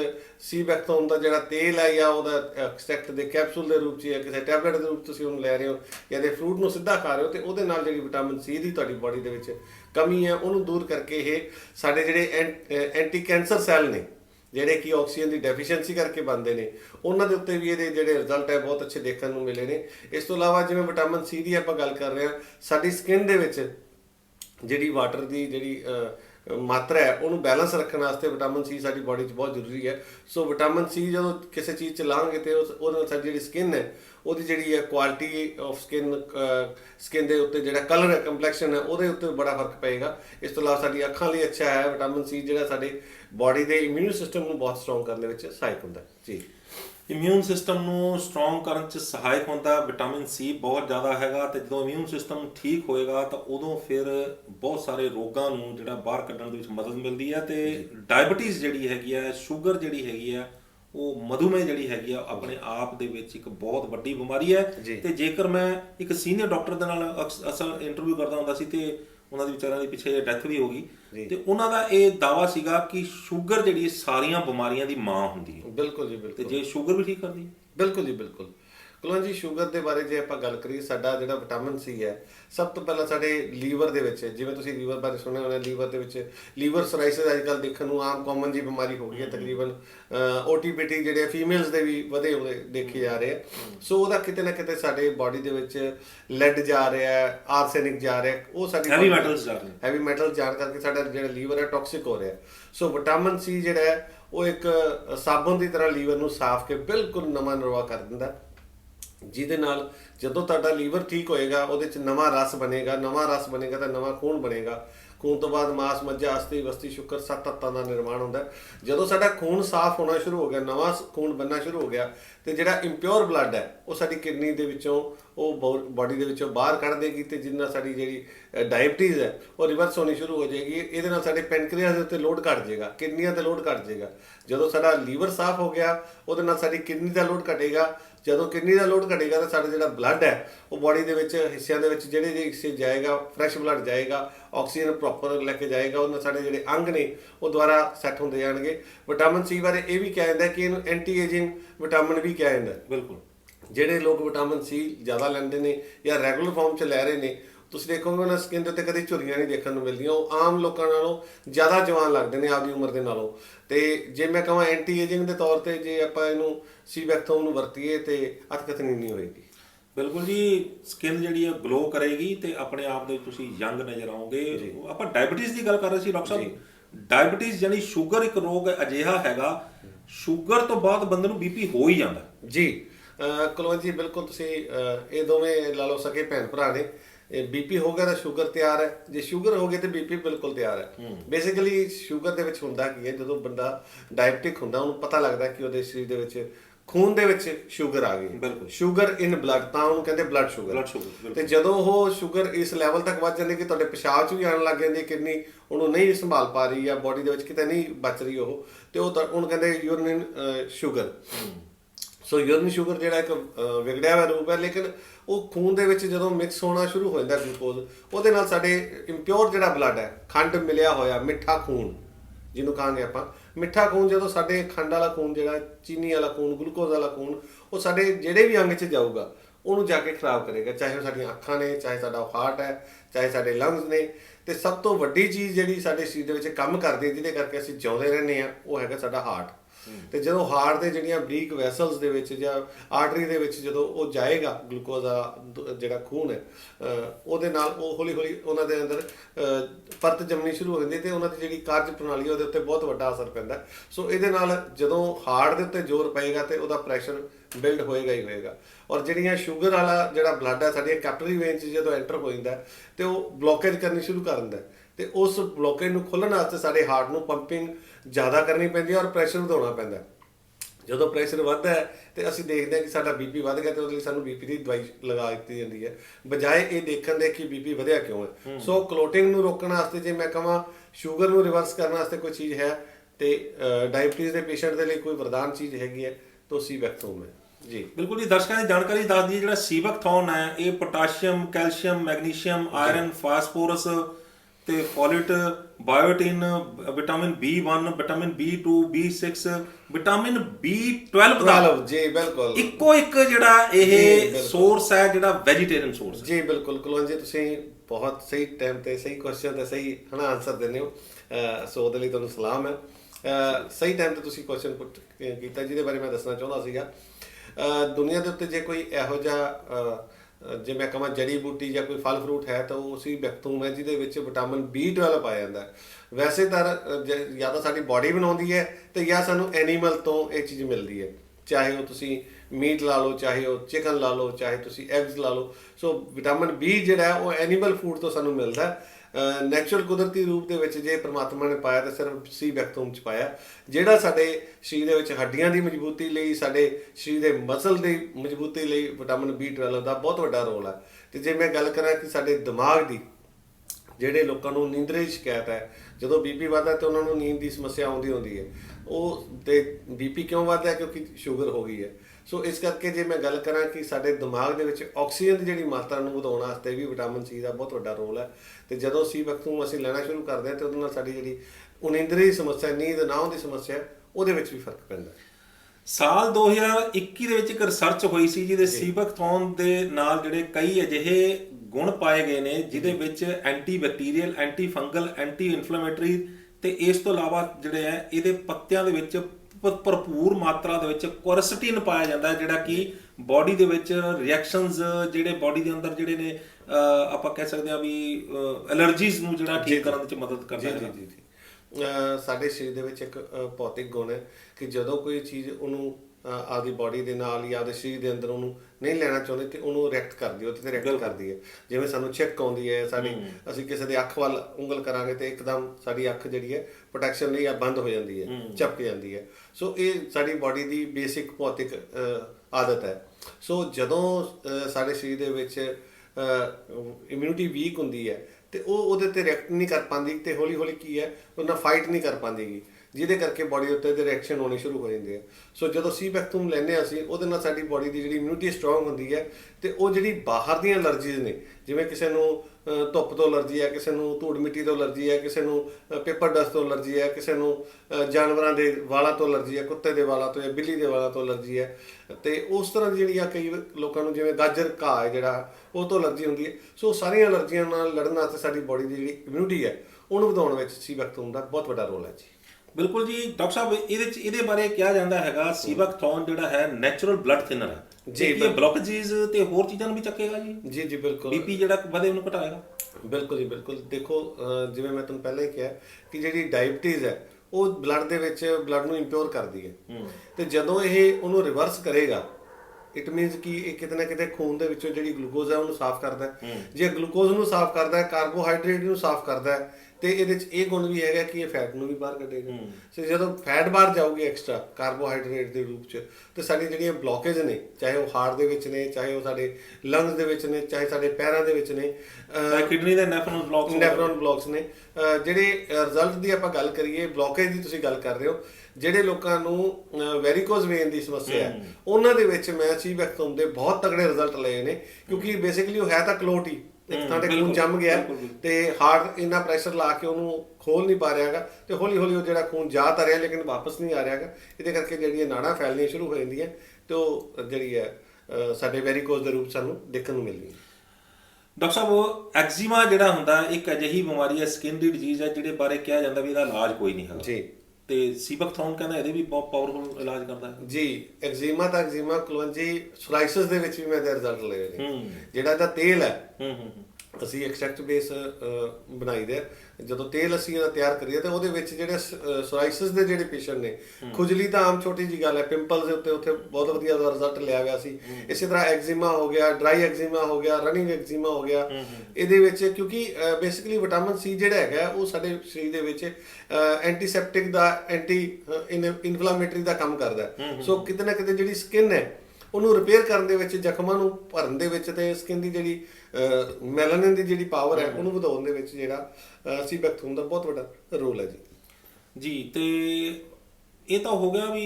ਸੀ ਬੈਕਟੋਨ ਦਾ ਜਿਹੜਾ ਤੇਲ ਹੈ ਜਾਂ ਉਹਦਾ ਐਕਸਟ੍ਰੈਕਟ ਦੇ ਕੈਪਸੂਲ ਦੇ ਰੂਪ 'ਚ ਜਾਂ ਕਿਸੇ ਟੈਬਲੇਟ ਦੇ ਰੂਪ 'ਚ ਤੁਸੀਂ ਉਹਨੂੰ ਲੈ ਰਹੇ ਹੋ ਜਾਂ ਦੇ ਫਰੂਟ ਨੂੰ ਸਿੱਧਾ ਖਾ ਰਹੇ ਹੋ ਤੇ ਉਹਦੇ ਨਾਲ ਜਿਹੜੀ ਵਿਟਾਮਿਨ ਸੀ ਦੀ ਤੁਹਾਡੀ ਬਾਡੀ ਦੇ ਵਿੱਚ ਕਮੀ ਹੈ ਉਹਨੂੰ ਦੂਰ ਕਰਕੇ ਇਹ ਸਾਡੇ ਜਿਹੜੇ ਐਂਟੀ ਕੈਂਸਰ ਸੈੱਲ ਨੇ ਜਿਹੜੇ ਕਿ ਆਕਸੀਜਨ ਦੀ ਡੈਫੀਸ਼ੀਐਂਸੀ ਕਰਕੇ ਬਣਦੇ ਨੇ, ਉਹਨਾਂ ਦੇ ਉੱਤੇ ਵੀ ਇਹਦੇ ਜਿਹੜੇ ਰਿਜ਼ਲਟ ਹੈ ਬਹੁਤ ਅੱਛੇ ਦੇਖਣ ਨੂੰ ਮਿਲੇ ਨੇ। ਇਸ ਤੋਂ ਇਲਾਵਾ ਜਿਵੇਂ ਵਿਟਾਮਿਨ ਸੀ ਦੀ ਆਪਾਂ ਗੱਲ ਕਰ ਰਹੇ ਹਾਂ, ਸਾਡੀ ਸਕਿਨ ਦੇ ਵਿੱਚ ਜਿਹੜੀ ਵਾਟਰ ਦੀ ਜਿਹੜੀ ਮਾਤਰਾ ਹੈ, ਉਹਨੂੰ ਬੈਲੈਂਸ ਰੱਖਣ ਵਾਸਤੇ ਵਿਟਾਮਿਨ ਸੀ ਸਾਡੀ ਬਾਡੀ 'ਚ ਬਹੁਤ ਜ਼ਰੂਰੀ ਹੈ। ਸੋ ਵਿਟਾਮਿਨ ਸੀ ਜਦੋਂ ਕਿਸੇ ਚੀਜ਼ 'ਚ ਲਾਵਾਂਗੇ ਤੇ ਉਸ- ਉਹਦੇ ਨਾਲ ਸਾਡੀ ਜਿਹੜੀ ਸਕਿਨ ਹੈ, ਉਹਦੀ ਜਿਹੜੀ ਹੈ ਕੁਆਲਿਟੀ ਆਫ ਸਕਿਨ ਸਕਿਨ ਦੇ ਉੱਤੇ ਜਿਹੜਾ ਕਲਰ ਹੈ ਕੰਪਲੈਕਸ਼ਨ ਹੈ, ਉਹਦੇ ਉੱਤੇ ਬੜਾ ਫ਼ਰਕ ਪਏਗਾ। ਇਸ ਤੋਂ ਇਲਾਵਾ ਸਾਡੀ ਅੱਖਾਂ ਲਈ ਅੱਛਾ ਹੈ ਵਿਟਾਮਿਨ ਸੀ ਜਿਹੜਾ ਸਾਡੇ ਬਾਡੀ ਦੇ ਇਮਿਊਨ ਸਿਸਟਮ ਨੂੰ ਬਹੁਤ ਸਟਰੋਂਗ ਕਰਨ ਦੇ ਵਿੱਚ ਸਹਾਇਕ ਹੁੰਦਾ ਹੈ। ਜੀ। ਇਮਿਊਨ ਸਿਸਟਮ ਨੂੰ ਸਟਰੋਂਗ ਕਰਨ ਚ ਸਹਾਇਕ ਹੁੰਦਾ ਵਿਟਾਮਿਨ ਸੀ ਬਹੁਤ ਜ਼ਿਆਦਾ ਹੈਗਾ ਤੇ ਜਦੋਂ ਇਮਿਊਨ ਸਿਸਟਮ ਠੀਕ ਹੋਏਗਾ ਤਾਂ ਉਦੋਂ ਫਿਰ ਬਹੁਤ ਸਾਰੇ ਰੋਗਾਂ ਨੂੰ ਜਿਹੜਾ ਬਾਹਰ ਕੱਢਣ ਦੇ ਵਿੱਚ ਮਦਦ ਮਿਲਦੀ ਹੈ ਤੇ ਡਾਇਬੀਟੀਜ਼ ਜਿਹੜੀ ਹੈਗੀ ਹੈ ਸ਼ੂਗਰ ਜਿਹੜੀ ਹੈਗੀ ਆ ਉਹ ਮਧੂਮੇਹ ਜਿਹੜੀ ਹੈਗੀ ਆ ਆਪਣੇ ਆਪ ਦੇ ਵਿੱਚ ਇੱਕ ਬਹੁਤ ਵੱਡੀ ਬਿਮਾਰੀ ਹੈ। ਤੇ ਜੇਕਰ ਮੈਂ ਇੱਕ ਸੀਨੀਅਰ ਡਾਕਟਰ ਦੇ ਨਾਲ ਅਸਲ ਇੰਟਰਵਿਊ ਕਰਦਾ ਹੁੰਦਾ ਸੀ ਤੇ ਉਹਨਾਂ ਦੀ ਵਿਚਾਰਿਆਂ ਦੀ ਪਿੱਛੇ ਡੈਥ ਵੀ ਹੋ। ਗਈ ਤੇ ਉਹਨਾਂ ਦਾ ਇਹ ਦਾਵਾ ਸੀਗਾ ਕਿ ਸ਼ੂਗਰ ਜਿਹੜੀ ਸਾਰੀਆਂ ਬਿਮਾਰੀਆਂ ਦੀ ਮਾਂ ਹੁੰਦੀ ਹੈ। ਬਿਲਕੁਲ ਜੀ ਤੇ ਬਿਲਕੁਲ ਜੇ ਸ਼ੂਗਰ ਵੀ ਠੀਕ ਕਰਦੀ? ਬਿਲਕੁਲ ਜੀ ਬਿਲਕੁਲ। ਕੁਲਵੰਤ ਜੀ ਸ਼ੂਗਰ ਦੇ ਬਾਰੇ ਜੇ ਆਪਾਂ ਗੱਲ ਕਰੀਏ ਸਾਡਾ ਜਿਹੜਾ ਵਿਟਾਮਿਨ ਸੀ ਹੈ ਸਭ ਤੋਂ ਪਹਿਲਾਂ ਸਾਡੇ ਲੀਵਰ ਦੇ ਵਿੱਚ ਜਿਵੇਂ ਤੁਸੀਂ ਲੀਵਰ ਬਾਰੇ ਸੁਣਿਆ ਹੋਣਾ ਲੀਵਰ ਦੇ ਵਿੱਚ ਲੀਵਰ ਸੋਰਾਇਸਿਸ ਅੱਜ ਕੱਲ੍ਹ ਦੇਖਣ ਨੂੰ ਆਮ ਕਾਮਨ ਜੀ ਬਿਮਾਰੀ ਹੋ ਗਈ ਹੈ ਤਕਰੀਬਨ ਓਟੀਪੀਟੀ ਜਿਹੜੇ ਫੀਮੇਲਸ ਦੇ ਵੀ ਵਧੇ ਹੋਏ ਦੇਖੇ ਜਾ ਰਹੇ ਆ ਸੋ ਉਹਦਾ ਕਿਤੇ ਨਾ ਕਿਤੇ ਸਾਡੇ ਬਾਡੀ ਦੇ ਵਿੱਚ ਲੈਡ ਜਾ ਰਿਹਾ ਹੈ ਆਰਸੈਨਿਕ ਜਾ ਰਿਹਾ ਹੈ, ਉਹ ਸਾਡੀ body- metals ਜਾ ਰਹੇ। ਹੈਵੀ ਮੈਟਲ ਜਾਣ ਕਰਕੇ ਸਾਡਾ ਜਿਹੜਾ ਲੀਵਰ ਹੈ ਟਾਕਸਿਕ ਹੋ ਰਿਹਾ ਸੋ ਵਿਟਾਮਿਨ ਸੀ ਜਿਹੜਾ ਹੈ ਉਹ ਇੱਕ ਸਾਬਣ ਦੀ ਤਰ੍ਹਾਂ ਲੀਵਰ ਨੂੰ ਸਾਫ਼ ਕੇ ਬਿਲਕੁਲ ਨਵਾਂ ਨਰਵਾ ਕਰ ਦਿੰਦਾ। ਜਿਹਦੇ ਨਾਲ ਜਦੋਂ ਤੁਹਾਡਾ ਲੀਵਰ ਠੀਕ ਹੋਏਗਾ, ਉਹਦੇ ਚ ਨਵਾਂ ਰਸ ਬਣੇਗਾ, ਨਵਾਂ ਰਸ ਬਣੇਗਾ ਤਾਂ ਨਵਾਂ ਖੂਨ ਬਣੇਗਾ। ਖੂਨ ਤੋਂ ਬਾਅਦ ਮਾਸ ਮੱਜਾ ਅਸਥੀ ਵਸਤੀ ਸ਼ੁਕਰ ਸੱਤ ਤੱਤਾਂ ਦਾ ਨਿਰਮਾਣ ਹੁੰਦਾ ਜਦੋਂ ਸਾਡਾ ਖੂਨ ਸਾਫ਼ ਹੋਣਾ ਸ਼ੁਰੂ ਹੋ ਗਿਆ, ਨਵਾਂ ਸ- ਖੂਨ ਬਣਨਾ ਸ਼ੁਰੂ ਹੋ ਗਿਆ, ਤੇ ਜਿਹੜਾ ਇੰਪਿਓਰ ਬਲੱਡ ਹੈ, ਉਹ ਸਾਡੀ ਕਿਡਨੀ ਦੇ ਵਿੱਚੋਂ, ਉਹ ਬਾਡੀ ਦੇ ਵਿੱਚੋਂ ਬਾਹਰ ਕੱਢ ਦੇਗੀ ਤੇ ਜਿੰਨਾ ਸਾਡੀ ਜਿਹੜੀ ਡਾਇਬਟੀਜ਼ ਹੈ, ਉਹ ਰਿਵਰਸ ਹੋਣੀ ਸ਼ੁਰੂ ਹੋ ਜਾਏਗੀ। ਇਹਦੇ ਨਾਲ ਸਾਡੇ ਪੈਨਕ੍ਰੀਅਸ ਦੇ ਉੱਤੇ ਲੋਡ ਘਟ ਜਾਏਗਾ, ਕਿਡਨੀਆਂ ਤੇ ਲੋਡ ਘਟ ਜਾਏਗਾ। ਜਦੋਂ ਸਾਡਾ ਲੀਵਰ ਸਾਫ਼ ਹੋ ਗਿਆ, ਉਹਦੇ ਨਾਲ ਸਾਡੀ ਕਿਡਨੀ ਦਾ ਲੋਡ ਘਟੇਗਾ ਜਦੋਂ ਕਿਡਨੀ ਦਾ ਲੋਡ ਘਟੇਗਾ ਤਾਂ ਸਾਡਾ ਜਿਹੜਾ ਬਲੱਡ ਹੈ ਉਹ ਬਾਡੀ ਦੇ ਵਿੱਚ ਹਿੱਸਿਆਂ ਦੇ ਵਿੱਚ ਜਿਹੜੇ ਜਿਹੜੇ ਹਿੱਸੇ ਜਾਏਗਾ ਫਰੈਸ਼ ਬਲੱਡ ਜਾਏਗਾ ਆਕਸੀਜਨ ਪ੍ਰੋਪਰ ਲੈ ਕੇ ਜਾਏਗਾ ਉਹਨਾਂ ਸਾਡੇ ਜਿਹੜੇ ਅੰਗ ਨੇ ਉਹ ਦੁਬਾਰਾ ਸੈੱਟ ਹੁੰਦੇ ਜਾਣਗੇ। ਵਿਟਾਮਿਨ ਸੀ ਬਾਰੇ ਇਹ ਵੀ ਕਿਹਾ ਜਾਂਦਾ ਕਿ ਇਹਨੂੰ ਐਂਟੀ ਏਜਿੰਗ ਵਿਟਾਮਿਨ ਵੀ ਕਿਹਾ ਜਾਂਦਾ ਬਿਲਕੁਲ। ਜਿਹੜੇ ਲੋਕ ਵਿਟਾਮਿਨ ਸੀ ਜ਼ਿਆਦਾ ਲੈਂਦੇ ਨੇ ਜਾਂ ਰੈਗੂਲਰ ਫਾਰਮ 'ਚ ਲੈ ਰਹੇ ਨੇ ਤੁਸੀਂ ਦੇਖੋਗੇ ਉਹਨਾਂ ਸਕਿਨ ਦੇ ਉੱਤੇ ਕਦੇ ਝੁਰੀਆਂ ਨਹੀਂ ਦੇਖਣ ਨੂੰ ਮਿਲਦੀਆਂ ਉਹ ਆਮ ਲੋਕਾਂ ਨਾਲੋਂ ਜ਼ਿਆਦਾ ਜਵਾਨ ਲੱਗਦੇ ਨੇ ਆਪਦੀ ਉਮਰ ਦੇ ਨਾਲੋਂ। ਤੇ ਜੇ ਮੈਂ ਕਹਾਂ ਐਂਟੀ ਏਜਿੰਗ ਦੇ ਤੌਰ ਤੇ ਜੇ ਆਪਾਂ ਇਹਨੂੰ ਸੀ ਵੈਕਥੋਮ ਨੂੰ ਵਰਤੀਏ ਤੇ ਅਤਕਥਨੀ ਨਹੀਂ ਹੋਏਗੀ। ਬਿਲਕੁਲ ਜੀ ਸਕਿਨ ਜਿਹੜੀ ਹੈ ਗਲੋ ਕਰੇਗੀ ਤੇ ਆਪਣੇ ਆਪ ਦੇ ਤੁਸੀਂ ਯੰਗ ਨਜ਼ਰ ਆਓਗੇ। ਆਪਾਂ ਡਾਇਬੀਟੀਜ਼ ਦੀ ਗੱਲ ਕਰ ਰਹੇ ਸੀ ਡਾਕਟਰ ਸਾਹਿਬ। ਡਾਇਬੀਟੀਜ਼ ਯਾਨੀ ਸ਼ੂਗਰ ਇੱਕ ਰੋਗ ਅਜਿਹਾ ਹੈਗਾ ਸ਼ੂਗਰ ਤੋਂ ਬਾਅਦ ਬੰਦੇ ਨੂੰ ਬੀਪੀ ਹੋ ਹੀ ਜਾਂਦਾ। ਜੀ। ਕੁਲਵੰਤ ਜੀ ਬਿਲਕੁਲ ਤੁਸੀਂ ਇਹ ਦੋਵੇਂ ਲਾ ਲਓ ਸਕੇ ਭੈਣ ਭਰਾ ਨੇ। ਬੀਪੀ ਹੋ ਗਿਆ ਤਾਂ ਸ਼ੂਗਰ ਤਿਆਰ ਹੈ। ਜੇ ਸ਼ੂਗਰ ਹੋ ਗਈ ਤੇ ਬੀਪੀ ਬਿਲਕੁਲ ਤਿਆਰ ਹੈ। ਬੇਸਿਕਲੀ ਸ਼ੂਗਰ ਦੇ ਵਿੱਚ ਹੁੰਦਾ ਕੀ ਹੈ ਜਦੋਂ ਬੰਦਾ ਡਾਇਬਟਿਕ ਹੁੰਦਾ ਉਹਨੂੰ ਪਤਾ ਲੱਗਦਾ ਕਿ ਉਹਦੇ ਸਰੀਰ ਦੇ ਵਿੱਚ ਖੂਨ ਦੇ ਵਿੱਚ ਸ਼ੂਗਰ ਆ ਗਈ ਬਿਲਕੁਲ। ਸ਼ੂਗਰ ਇਨ ਬਲੱਡ ਤਾਂ ਉਹਨੂੰ ਕਹਿੰਦੇ ਬਲੱਡ ਸ਼ੂਗਰ। ਤੇ ਜਦੋਂ ਉਹ ਸ਼ੂਗਰ ਇਸ ਲੈਵਲ ਤੱਕ ਵੱਧ ਜਾਂਦੀ ਕਿ ਤੁਹਾਡੇ ਪਿਸ਼ਾਬ 'ਚ ਵੀ ਆਉਣ ਲੱਗ ਜਾਂਦੀ ਕਿਡਨੀ ਉਹਨੂੰ ਨਹੀਂ ਸੰਭਾਲ ਪਾ ਰਹੀ ਜਾਂ ਬਾਡੀ ਦੇ ਵਿੱਚ ਕਿਤੇ ਨਹੀਂ ਬਚ ਰਹੀ ਉਹ ਤੇ ਉਹ ਉਹਨੂੰ ਕਹਿੰਦੇ urine sugar so urine sugar ਜਿਹੜਾ ਇੱਕ ਵਿਗੜਿਆ ਹੋਇਆ ਰੂਪ ਹੈ, ਲੇਕਿਨ ਉਹ ਖੂਨ ਦੇ ਵਿੱਚ ਜਦੋਂ ਮਿਕਸ ਹੋਣਾ ਸ਼ੁਰੂ ਹੋ ਜਾਂਦਾ ਗਲੂਕੋਜ਼ ਉਹਦੇ ਨਾਲ ਸਾਡੇ ਇੰਪਿਓਰ ਜਿਹੜਾ ਬਲੱਡ ਹੈ, ਖੰਡ ਮਿਲਿਆ ਹੋਇਆ, ਮਿੱਠਾ ਖੂਨ, ਜਿਹਨੂੰ ਕਹਾਂਗੇ ਆਪਾਂ। ਮਿੱਠਾ ਖੂਨ ਜਦੋਂ ਸਾਡੇ ਖੰਡ ਵਾਲਾ ਖੂਨ, ਜਿਹੜਾ ਚੀਨੀ ਵਾਲਾ ਖੂਨ ਗਲੂਕੋਜ਼ ਵਾਲਾ ਖੂਨ, ਉਹ ਸਾਡੇ ਜਿਹੜੇ ਵੀ ਅੰਗ 'ਚ ਜਾਊਗਾ, ਉਹਨੂੰ ਜਾ ਕੇ ਖਰਾਬ ਕਰੇਗਾ, ਚਾਹੇ ਉਹ ਸਾਡੀਆਂ ਅੱਖਾਂ ਨੇ, ਚਾਹੇ ਸਾਡਾ ਹਾਰਟ ਹੈ, ਚਾਹੇ ਸਾਡੇ ਲੰਗਸ ਨੇ। ਤੇ ਸਭ ਤੋਂ ਵੱਡੀ ਚੀਜ਼ ਜਿਹੜੀ ਸਾਡੇ ਸਰੀਰ ਦੇ ਵਿੱਚ ਕੰਮ ਕਰਦੀ ਹੈ, ਜਿਹਦੇ ਕਰਕੇ ਅਸੀਂ ਜਿਉਂਦੇ ਰਹਿੰਦੇ ਆ ਉਹ ਹੈਗਾ ਸਾਡਾ ਹਾਰਟ ਤੇ ਜਦੋਂ ਹਾਰਟ ਦੇ ਜਿਹੜੀਆਂ ਬਰੀਕ ਵੈਸਲਸ ਦੇ ਵਿੱਚ ਜਾਂ ਆਰਟਰੀ ਦੇ ਵਿੱਚ ਜਦੋਂ ਉਹ ਜਾਏਗਾ ਗਲੂਕੋਜ਼ ਦਾ ਜਿਹੜਾ ਖੂਨ ਹੈ ਉਹਦੇ ਨਾਲ ਉਹ ਹੌਲੀ ਹੌਲੀ ਉਹਨਾਂ ਦੇ ਅੰਦਰ ਪਰਤ ਜੰਮਣੀ ਸ਼ੁਰੂ ਹੋ ਜਾਂਦੀ ਹੈ ਤੇ ਉਹਨਾਂ ਦੀ ਜਿਹੜੀ ਕਾਰਜ ਪ੍ਰਣਾਲੀ ਉਹਦੇ ਉੱਤੇ ਬਹੁਤ ਵੱਡਾ ਅਸਰ ਪੈਂਦਾ ਸੋ ਇਹਦੇ ਨਾਲ ਜਦੋਂ ਹਾਰਟ ਦੇ ਉੱਤੇ ਜ਼ੋਰ ਪਏਗਾ ਤੇ ਉਹਦਾ ਪ੍ਰੈਸ਼ਰ ਬਿਲਡ ਹੋਏਗਾ ਹੀ ਹੋਏਗਾ। ਔਰ ਜਿਹੜੀਆਂ ਸ਼ੂਗਰ ਵਾਲਾ ਜਿਹੜਾ ਬਲੱਡ ਹੈ ਸਾਡੀਆਂ ਕੈਪਟਰੀ ਵੇਨ 'ਚ ਜਦੋਂ ਐਂਟਰ ਹੋ ਜਾਂਦਾ ਹੈ, ਤੇ ਉਹ ਬਲੋਕੇਜ ਕਰਨੀ ਸ਼ੁਰੂ ਕਰ ਦਿੰਦਾ ਹੈ। ਤੇ ਉਸ ਬਲੋਕੇਜ ਨੂੰ ਖੋਲਣ ਵਾਸਤੇ ਸਾਡੇ ਹਾਰਟ ਨੂੰ ਪੰਪਿੰਗ ਜ਼ਿਆਦਾ ਕਰਨੀ ਪੈਂਦੀ ਹੈ ਔਰ ਪ੍ਰੈਸ਼ਰ ਵਧਾਉਣਾ ਪੈਂਦਾ ਹੈ। ਜਦੋਂ ਪ੍ਰੈਸ਼ਰ ਵੱਧਦਾ ਹੈ ਤੇ ਅਸੀਂ ਦੇਖਦੇ ਹਾਂ ਕਿ ਸਾਡਾ ਬੀਪੀ ਵੱਧ ਗਿਆ ਤੇ ਉਹਦੇ ਲਈ ਸਾਨੂੰ ਬੀਪੀ ਦੀ ਦਵਾਈ ਲਗਾ ਦਿੱਤੀ ਜਾਂਦੀ ਹੈ। ਬਜਾਏ ਇਹ ਦੇਖਣ ਦੇ ਕਿ ਬੀਪੀ ਵਧਿਆ ਕਿਉਂ ਹੈ। ਸੋ ਕਲੋਟਿੰਗ ਨੂੰ ਰੋਕਣ ਵਾਸਤੇ ਜੇ ਮੈਂ ਕਹਾਂ ਸ਼ੂਗਰ ਨੂੰ ਰਿਵਰਸ ਕਰਨ ਵਾਸਤੇ ਕੋਈ ਚੀਜ਼ ਹੈ ਤੇ ਡਾਇਬੀਟੀਜ਼ ਦੇ ਪੇਸ਼ੈਂਟ ਦੇ ਲਈ ਕੋਈ ਵਰਦਾਨ ਚੀਜ਼ ਹੈਗੀ ਹੈ ਤਾਂ ਸੀ ਵੈਕਥੋਮ ਹੈ। ਜੀ। ਬਿਲਕੁਲ ਜੀ ਦਰਸ਼ਕਾਂ ਦੀ ਜਾਣਕਾਰੀ ਦੱਸ ਦਈਏ ਜਿਹੜਾ ਸੀਬਕਥੌਨ ਹੈ ਇਹ potassium calcium magnesium iron phosphorus ਤੇ folate biotin vitamin B1 vitamin B2 B6 vitamin B12 ਦਾ 12 ਜੀ ਬਿਲਕੁਲ। ਇੱਕੋ ਇੱਕ ਜਿਹੜਾ ਇਹ। ਸੋਰਸ ਹੈ ਜਿਹੜਾ ਵੈਜੀਟੇਰੀਅਨ ਸੋਰਸ ਜੀ ਬਿਲਕੁਲ। ਕੁਲਵੰਤ ਜੀ ਤੁਸੀਂ ਬਹੁਤ ਸਹੀ ਟਾਈਮ ਤੇ ਸਹੀ ਕੁਐਸਚਨ ਤੇ ਸਹੀ ਹਨਾ ਆਨਸਰ ਦਿੰਦੇ ਹੋ। ਸੋ ਉਹਦੇ ਲਈ ਤੁਹਾਨੂੰ ਸਲਾਮ ਹੈ ਸਹੀ ਟਾਈਮ ਤੇ ਤੁਸੀਂ ਕੁਐਸਚਨ ਪੁੱਟ ਕੀਤਾ ਜਿਹਦੇ ਬਾਰੇ ਮੈਂ ਦੱਸਣਾ ਚਾਹੁੰਦਾ ਸੀਗਾ। ਦੁਨੀਆ ਦੇ ਉੱਤੇ ਜੇ ਕੋਈ ਇਹੋ ਜਿਹਾ ਜੇ ਮੈਂ ਕਹਾਂ ਜੜੀ ਬੂਟੀ ਜਾਂ ਕੋਈ ਫਲ ਫਰੂਟ ਹੈ ਤਾਂ ਉਹ ਉਸੇ ਬੈਕਟੂਮ ਹੈ ਜਿਹਦੇ ਵਿੱਚ ਵਿਟਾਮਿਨ B12 ਆ ਜਾਂਦਾ ਵੈਸੇ ਤਾਂ ਜ- ਜਾਂ ਤਾਂ ਸਾਡੀ ਬਾਡੀ ਬਣਾਉਂਦੀ ਹੈ ਤੇ ਜਾਂ ਸਾਨੂੰ ਐਨੀਮਲ ਤੋਂ ਇਹ ਚੀਜ਼ ਮਿਲਦੀ ਹੈ। ਚਾਹੇ ਉਹ ਤੁਸੀਂ ਮੀਟ ਲਾ ਲਓ, ਚਾਹੇ ਉਹ ਚਿਕਨ ਲਾ ਲਓ, ਚਾਹੇ ਤੁਸੀਂ ਐਗਸ ਲਾ ਲਓ। ਸੋ ਵਿਟਾਮਿਨ ਬੀ ਜਿਹੜਾ ਹੈ ਉਹ ਐਨੀਮਲ ਫੂਡ ਤੋਂ ਸਾਨੂੰ ਮਿਲਦਾ ਹੈ। ਨੈਚੁਰਲ ਕੁਦਰਤੀ ਰੂਪ ਦੇ ਵਿੱਚ ਜੇ ਪ੍ਰਮਾਤਮਾ ਨੇ ਪਾਇਆ ਤਾਂ ਸਿਰਫ ਸੀ ਬੈਕਟੂਮ ਚ ਪਾਇਆ। ਜਿਹੜਾ ਸਾਡੇ ਸਰੀਰ ਦੇ ਵਿੱਚ ਹੱਡੀਆਂ ਦੀ ਮਜ਼ਬੂਤੀ ਲਈ, ਸਾਡੇ ਸਰੀਰ ਦੇ ਮਸਲ ਦੀ ਮਜ਼ਬੂਤੀ ਲਈ ਵਿਟਾਮਿਨ B12 ਦਾ ਬਹੁਤ ਵੱਡਾ ਰੋਲ ਹੈ ਤੇ ਜੇ ਮੈਂ ਗੱਲ ਕਰਾਂ ਕਿ ਸਾਡੇ ਦਿਮਾਗ ਦੀ, ਜਿਹੜੇ ਲੋਕਾਂ ਨੂੰ ਨੀਂਦਰੇ ਦੀ ਸ਼ਿਕਾਇਤ ਹੈ, ਜਦੋਂ ਬੀਪੀ ਵੱਧਦਾ ਤੇ ਉਹਨਾਂ ਨੂੰ ਨੀਂਦ ਦੀ ਸਮੱਸਿਆ ਆਉਂਦੀ ਹੁੰਦੀ ਹੈ। ਉਹ ਤੇ ਬੀਪੀ ਕਿਉਂ ਵੱਧਦਾ ਹੈ? ਕਿਉਂਕਿ ਸ਼ੂਗਰ ਹੋ ਗਈ ਹੈ। ਸੋ ਇਸ ਕਰਕੇ ਜੇ ਮੈਂ ਗੱਲ ਕਰਾਂ ਕਿ ਸਾਡੇ ਦਿਮਾਗ ਦੇ ਵਿੱਚ ਆਕਸੀਜਨ ਦੀ ਜਿਹੜੀ ਮਾਤਰਾ ਨੂੰ ਵਧਾਉਣ ਵਾਸਤੇ ਵੀ ਵਿਟਾਮਿਨ ਸੀ ਦਾ ਬਹੁਤ ਵੱਡਾ ਰੋਲ ਹੈ। ਤੇ ਜਦੋਂ ਸੀ ਵਕਤ ਨੂੰ ਅਸੀਂ ਲੈਣਾ ਸ਼ੁਰੂ ਕਰਦੇ ਹਾਂ ਤੇ ਉਹਦੇ ਨਾਲ ਸਾਡੀ ਜਿਹੜੀ ਉਨੀਂਦਰੇ ਦੀ ਸਮੱਸਿਆ ਨੀਂਦ ਨਾ ਆਉਣ ਦੀ ਸਮੱਸਿਆ ਉਹਦੇ ਵਿੱਚ ਵੀ ਫ਼ਰਕ ਪੈਂਦਾ ਸਾਲ 2021 ਦੇ ਵਿੱਚ ਇੱਕ ਰਿਸਰਚ ਹੋਈ ਸੀ ਜਿਹਦੇ ਸੀਬਕਥੌਨ ਦੇ ਨਾਲ ਜਿਹੜੇ ਕਈ ਅਜਿਹੇ ਗੁਣ ਪਾਏ ਗਏ ਨੇ ਜਿਹਦੇ ਵਿੱਚ anti bacterial anti fungal anti inflammatory ਤੇ ਇਸ ਤੋਂ ਇਲਾਵਾ ਜਿਹੜੇ ਆ ਇਹਦੇ ਪੱਤਿਆਂ ਦੇ ਵਿੱਚ ਭਰਪੂਰ ਮਾਤਰਾ ਦੇ ਵਿੱਚ ਕੋਰਸਟਿਨ ਪਾਇਆ ਜਾਂਦਾ ਹੈ ਜਿਹੜਾ ਕਿ ਬਾਡੀ ਦੇ ਵਿੱਚ ਰਿਐਕਸ਼ਨਸ ਜਿਹੜੇ ਬਾਡੀ ਦੇ ਅੰਦਰ ਜਿਹੜੇ ਨੇ ਆਪਾਂ ਕਹਿ ਸਕਦੇ ਆ ਵੀ ਐਲਰਜੀਜ਼ ਨੂੰ ਜਿਹੜਾ ਠੀਕ ਕਰਨ ਵਿੱਚ ਮਦਦ ਕਰਦਾ ਹੈ। ਜੀ ਜੀ। ਸਾਡੇ ਸਰੀਰ ਦੇ ਵਿੱਚ ਇੱਕ ਭੌਤਿਕ ਗੁਣ ਹੈ ਕਿ ਜਦੋਂ ਕੋਈ ਚੀਜ਼ ਉਹਨੂੰ ਆਪਦੀ ਬਾਡੀ ਦੇ ਨਾਲ ਜਾਂ ਆਪਦੇ ਸਰੀਰ ਦੇ ਅੰਦਰ ਉਹਨੂੰ ਨਹੀਂ ਲੈਣਾ ਚਾਹੁੰਦੇ ਤੇ ਉਹਨੂੰ ਰਿਐਕਟ ਕਰਦੀ ਹੈ ਉਹਦੇ ਤੇ ਰਿਐਕਟ ਕਰਦੀ ਹੈ। ਜਿਵੇਂ ਸਾਨੂੰ ਛਿੱਕ ਆਉਂਦੀ ਹੈ ਸਾਡੀ ਅਸੀਂ ਕਿਸੇ ਦੇ ਅੱਖ ਵੱਲ ਉਂਗਲ ਕਰਾਂਗੇ ਤੇ ਇੱਕਦਮ ਸਾਡੀ ਅੱਖ ਜਿਹੜੀ ਹੈ ਪ੍ਰੋਟੈਕਸ਼ਨ ਲਈ ਆ ਬੰਦ ਹੋ ਜਾਂਦੀ ਹੈ ਝਪਕ ਜਾਂਦੀ ਹੈ। ਸੋ ਇਹ ਸਾਡੀ ਬਾਡੀ ਦੀ ਬੇਸਿਕ ਭੌਤਿਕ ਆਦਤ ਹੈ। ਸੋ ਜਦੋਂ ਸਾਡੇ ਸਰੀਰ ਦੇ ਵਿੱਚ ਇਮਿਊਨਿਟੀ ਵੀਕ ਹੁੰਦੀ ਹੈ ਤੇ ਉਹ ਉਹਦੇ ਤੇ ਰਿਐਕਟ ਨਹੀਂ ਕਰ ਪਾਉਂਦੀ ਤੇ ਹੌਲੀ ਹੌਲੀ ਕੀ ਹੈ ਉਹਨਾਂ ਫਾਈਟ ਨਹੀਂ ਕਰ ਪਾਉਂਦੀਗੀ ਜਿਹਦੇ ਕਰਕੇ ਬਾਡੀ ਉੱਤੇ ਤੇ ਰਿਐਕਸ਼ਨ ਹੋਣੀ ਸ਼ੁਰੂ ਹੋ ਜਾਂਦੀ ਹੈ ਸੋ ਜਦੋਂ ਸੀ ਬੈਕਟੂਮ ਲੈਂਦੇ ਹਾਂ ਅਸੀਂ, ਉਹਦੇ ਨਾਲ ਸਾਡੀ ਬਾਡੀ ਦੀ ਜਿਹੜੀ ਇਮਿਊਨਿਟੀ ਸਟਰੋਂਗ ਹੁੰਦੀ ਹੈ ਤੇ ਉਹ ਜਿਹੜੀ ਬਾਹਰ ਦੀਆਂ ਅਲਰਜੀਜ਼ ਨੇ, ਜਿਵੇਂ ਕਿਸੇ ਨੂੰ ਧੁੱਪ ਤੋਂ ਅਲਰਜੀ ਹੈ, ਕਿਸੇ ਨੂੰ ਧੂੜ ਮਿੱਟੀ ਤੋਂ ਅਲਰਜੀ ਹੈ, ਕਿਸੇ ਨੂੰ ਪੇਪਰ ਡਸਟ ਤੋਂ ਅਲਰਜੀ ਹੈ, ਕਿਸੇ ਨੂੰ ਜਾਨਵਰਾਂ ਦੇ ਵਾਲਾਂ ਤੋਂ ਅਲਰਜੀ ਹੈ, ਕੁੱਤੇ ਦੇ ਵਾਲਾਂ ਤੋਂ ਜਾਂ ਬਿੱਲੀ ਦੇ ਵਾਲਾਂ ਤੋਂ ਅਲਰਜੀ ਹੈ। ਤੇ ਉਸ ਤਰ੍ਹਾਂ ਦੀ ਜਿਹੜੀ ਆ ਕਈ ਲੋਕਾਂ ਨੂੰ ਜਿਵੇਂ ਗਾਜਰ, ਘਾਹ ਹੈ ਜਿਹੜਾ, ਉਹ ਤੋਂ ਅਲਰਜੀ ਹੁੰਦੀ ਹੈ। ਸੋ ਸਾਰੀਆਂ ਅਲਰਜੀਆਂ ਨਾਲ ਲੜਨ ਵਾਸਤੇ ਸਾਡੀ ਬਾਡੀ ਦੀ ਜਿਹੜੀ ਇਮਿਊਨਿਟੀ ਹੈ, ਉਹਨੂੰ ਵਧਾਉਣ ਵਿੱਚ ਸੀ ਬੈਕਟੂਮ ਦਾ ਬਹੁਤ ਵੱਡਾ ਰੋਲ ਹੈ ਜੀ। ਬਿਲਕੁਲ ਜੀ ਡਾਕਟਰ ਸਾਹਿਬ ਇਹਦੇ ਚ ਇਹਦੇ ਬਾਰੇ ਕਿਹਾ ਜਾਂਦਾ ਹੈਗਾ ਸੀਬਕਥੌਨ ਜਿਹੜਾ ਹੈ ਨੈਚੁਰਲ ਬਲੱਡ ਥਿਨਰ ਹੈ। ਜੀ, ਇਹ ਬਲੌਕੇਜਸ ਤੇ ਹੋਰ ਚੀਜ਼ਾਂ ਨੂੰ ਵੀ ਚੱਕੇਗਾ ਜੀ? ਜੀ ਜੀ ਬਿਲਕੁਲ। ਬੀਪੀ ਜਿਹੜਾ ਵਧੇ ਉਹਨੂੰ ਘਟਾਏਗਾ। ਬਿਲਕੁਲ ਜੀ ਬਿਲਕੁਲ। ਦੇਖੋ ਜਿਵੇਂ ਮੈਂ ਤੁਹਾਨੂੰ ਪਹਿਲਾਂ ਹੀ ਕਿਹਾ ਕਿ ਜਿਹੜੀ ਡਾਇਬੀਟੀਜ਼ ਹੈ ਉਹ ਬਲੱਡ ਦੇ ਵਿੱਚ ਬਲੱਡ ਨੂੰ ਇੰਪਿਓਰ ਕਰਦੀ ਹੈ। ਤੇ ਜਦੋਂ ਇਹ ਉਹਨੂੰ ਰਿਵਰਸ ਕਰੇਗਾ ਇਟ ਮੀਨਸ ਕਿ ਇਹ ਕਿਤੇ ਨਾ ਕਿਤੇ ਖੂਨ ਦੇ ਵਿੱਚੋਂ ਜਿਹੜੀ ਗਲੂਕੋਜ਼ ਹੈ ਉਹਨੂੰ ਸਾਫ਼ ਕਰਦਾ ਹੈ। ਜੇ ਗਲੂਕੋਜ਼ ਨੂੰ ਸਾਫ਼ ਕਰਦਾ ਹੈ ਕਾਰਬੋਹਾਈਡਰੇਟ ਨੂੰ ਸਾਫ਼ ਕਰਦਾ ਹੈ ਤੇ ਇਹਦੇ ਚ ਇਹ ਗੁਣ ਵੀ ਹੈਗਾ ਕਿ ਇਹ ਫੈਟ ਨੂੰ ਵੀ ਬਾਹਰ ਕੱਢੇਗਾ। ਸੋ ਜਦੋਂ ਫੈਟ ਬਾਹਰ ਜਾਊਗੀ ਐਕਸਟਰਾ ਕਾਰਬੋਹਾਈਡਰੇਟ ਦੇ ਰੂਪ ਚ ਤੇ ਸਾਡੀ ਜਿਹੜੀਆਂ ਬਲੌਕੇਜ ਨੇ ਚਾਹੇ ਉਹ ਹਾਰਟ ਦੇ ਵਿੱਚ ਨੇ ਚਾਹੇ ਉਹ ਸਾਡੇ ਲੰਗਸ ਦੇ ਵਿੱਚ ਨੇ ਚਾਹੇ ਸਾਡੇ ਪੈਰਾਂ ਦੇ ਵਿੱਚ ਨੇ ਕਿਡਨੀ ਦੇ ਨੈਫਰੋਨ ਬਲੌਕ ਨੈਫਰੋਨ ਬਲੌਕਸ ਨੇ ਜਿਹੜੇ ਰਿਜ਼ਲਟ ਦੀ ਆਪਾਂ ਗੱਲ ਕਰੀਏ ਬਲੌਕੇਜ ਦੀ ਤੁਸੀਂ ਗੱਲ ਕਰ ਰਹੇ ਹੋ ਜਿਹੜੇ ਲੋਕਾਂ ਨੂੰ ਵੈਰੀਕੋਜ਼ ਵੇਨ ਦੀ ਸਮੱਸਿਆ ਹੈ ਉਹਨਾਂ ਦੇ ਵਿੱਚ ਮੈਂ ਸੀ ਵੈਕਟੋਮ ਦੇ ਬਹੁਤ ਤਗੜੇ ਰਿਜ਼ਲਟ ਲਏ ਨੇ ਕਿਉਂਕਿ ਬੇਸਿਕਲੀ ਉਹ ਹੈ ਤਾਂ ਕਲੋਟ ਹੀ ਇੱਕ ਥਾਂ ਤੇ ਖੂਨ ਜੰਮ ਗਿਆ। ਤੇ ਹਾਰਟ ਇੰਨਾ ਪ੍ਰੈਸ਼ਰ ਲਾ ਕੇ ਉਹਨੂੰ ਖੋਲ ਨਹੀਂ ਪਾ ਰਿਹਾਗਾ ਤੇ ਹੌਲੀ ਹੌਲੀ ਉਹ ਜਿਹੜਾ ਖੂਨ ਜਾ ਤਾਂ ਰਿਹਾ ਲੇਕਿਨ ਵਾਪਸ ਨਹੀਂ ਆ ਰਿਹਾਗਾ। ਇਹਦੇ ਕਰਕੇ ਜਿਹੜੀਆਂ ਨਾੜਾਂ ਫੈਲਣੀਆਂ ਸ਼ੁਰੂ ਹੋ ਜਾਂਦੀਆਂ ਤੇ ਉਹ ਜਿਹੜੀ ਹੈ ਸਾਡੇ ਵੈਰੀਕੋਜ਼ ਦੇ ਰੂਪ ਸਾਨੂੰ ਦੇਖਣ ਨੂੰ ਮਿਲਦੀ ਹੈ ਡਾਕਟਰ ਸਾਹਿਬ ਉਹ ਐਗਜ਼ੀਮਾ ਜਿਹੜਾ ਹੁੰਦਾ ਇੱਕ ਅਜਿਹੀ ਬਿਮਾਰੀ ਹੈ ਸਕਿਨ ਦੀ ਡਿਜ਼ੀਜ਼ ਹੈ ਜਿਹੜੇ ਬਾਰੇ ਕਿਹਾ ਜਾਂਦਾ ਵੀ ਇਹਦਾ ਇਲਾਜ ਕੋਈ ਨਹੀਂ ਹੈਗਾ। ਜੀ। ਤੇ ਸੀਬਕਥੌਨ ਕਹਿੰਦਾ ਇਹਦੇ ਵੀ ਬਹੁਤ ਪਾਵਰਫੁਲ ਇਲਾਜ ਕਰਦਾ ਹੈ ਜੀ ਐਗਜ਼ੀਮਾ ਤਾਂ ਐਗਜ਼ੀਮਾ ਕੁਲਵੰਜੀ ਸੋਰਾਇਸਿਸ ਦੇ ਵਿੱਚ ਵੀ ਮੈਂ ਇਹਦੇ ਰਿਜ਼ਲਟ ਲਏ ਨੇ। ਜਿਹੜਾ ਇਹਦਾ ਤੇਲ ਹੂੰ ਹੂੰ ਹੂੰ। ਅਸੀਂ ਐਕਸਟ੍ਰੈਕਟ ਬੇਸ ਬਣਾਈਦੇ। ਜਦੋਂ ਤੇਲ ਅਸੀਂ ਇਹਦਾ ਤਿਆਰ ਕਰੀਏ ਤਾਂ ਉਹਦੇ ਵਿੱਚ ਜਿਹੜੇ ਸੋਰਾਇਸਿਸ ਦੇ ਜਿਹੜੇ ਪੇਸ਼ੈਂਟ ਨੇ ਖੁਜਲੀ ਤਾਂ ਆਮ ਛੋਟੀ ਜੀ ਗੱਲ ਹੈ ਪਿੰਪਲਸ ਦੇ ਉੱਤੇ ਉੱਥੇ ਬਹੁਤ ਵਧੀਆ ਰਿਜ਼ਲਟ ਲਿਆ ਗਿਆ ਸੀ। ਇਸੇ ਤਰ੍ਹਾਂ ਐਗਜ਼ੀਮਾ ਹੋ ਗਿਆ ਡਰਾਈ ਐਗਜ਼ੀਮਾ ਹੋ ਗਿਆ ਰਨਿੰਗ ਐਗਜ਼ੀਮਾ ਹੋ ਗਿਆ। ਇਹਦੇ ਵਿੱਚ ਕਿਉਂਕਿ ਬੇਸਿਕਲੀ ਵਿਟਾਮਿਨ ਸੀ ਜਿਹੜਾ ਹੈਗਾ ਉਹ ਸਾਡੇ ਸਰੀਰ ਦੇ ਵਿੱਚ ਐਂਟੀਸੈਪਟਿਕ ਦਾ ਐਂਟੀ ਇਨਫਲੇਮੇਟਰੀ ਦਾ ਕੰਮ ਕਰਦਾ ਸੋ ਕਿਤੇ ਨਾ ਕਿਤੇ ਜਿਹੜੀ ਸਕਿਨ ਹੈ ਉਹਨੂੰ ਰਿਪੇਅਰ ਕਰਨ ਦੇ ਵਿੱਚ ਜ਼ਖਮਾਂ ਨੂੰ ਭਰਨ ਦੇ ਵਿੱਚ ਤੇ ਸਕਿਨ ਦੀ ਜਿਹੜੀ ਮੈਲਨਿਨ ਦੀ ਜਿਹੜੀ ਪਾਵਰ ਹੈ ਉਹਨੂੰ ਵਧਾਉਣ ਦੇ ਵਿੱਚ ਜਿਹੜਾ ਸੀਬੈਕਥੂਨ ਦਾ ਬਹੁਤ ਵੱਡਾ ਰੋਲ ਹੈ ਜੀ। ਜੀ ਤੇ ਇਹ ਤਾਂ ਹੋ ਗਿਆ ਵੀ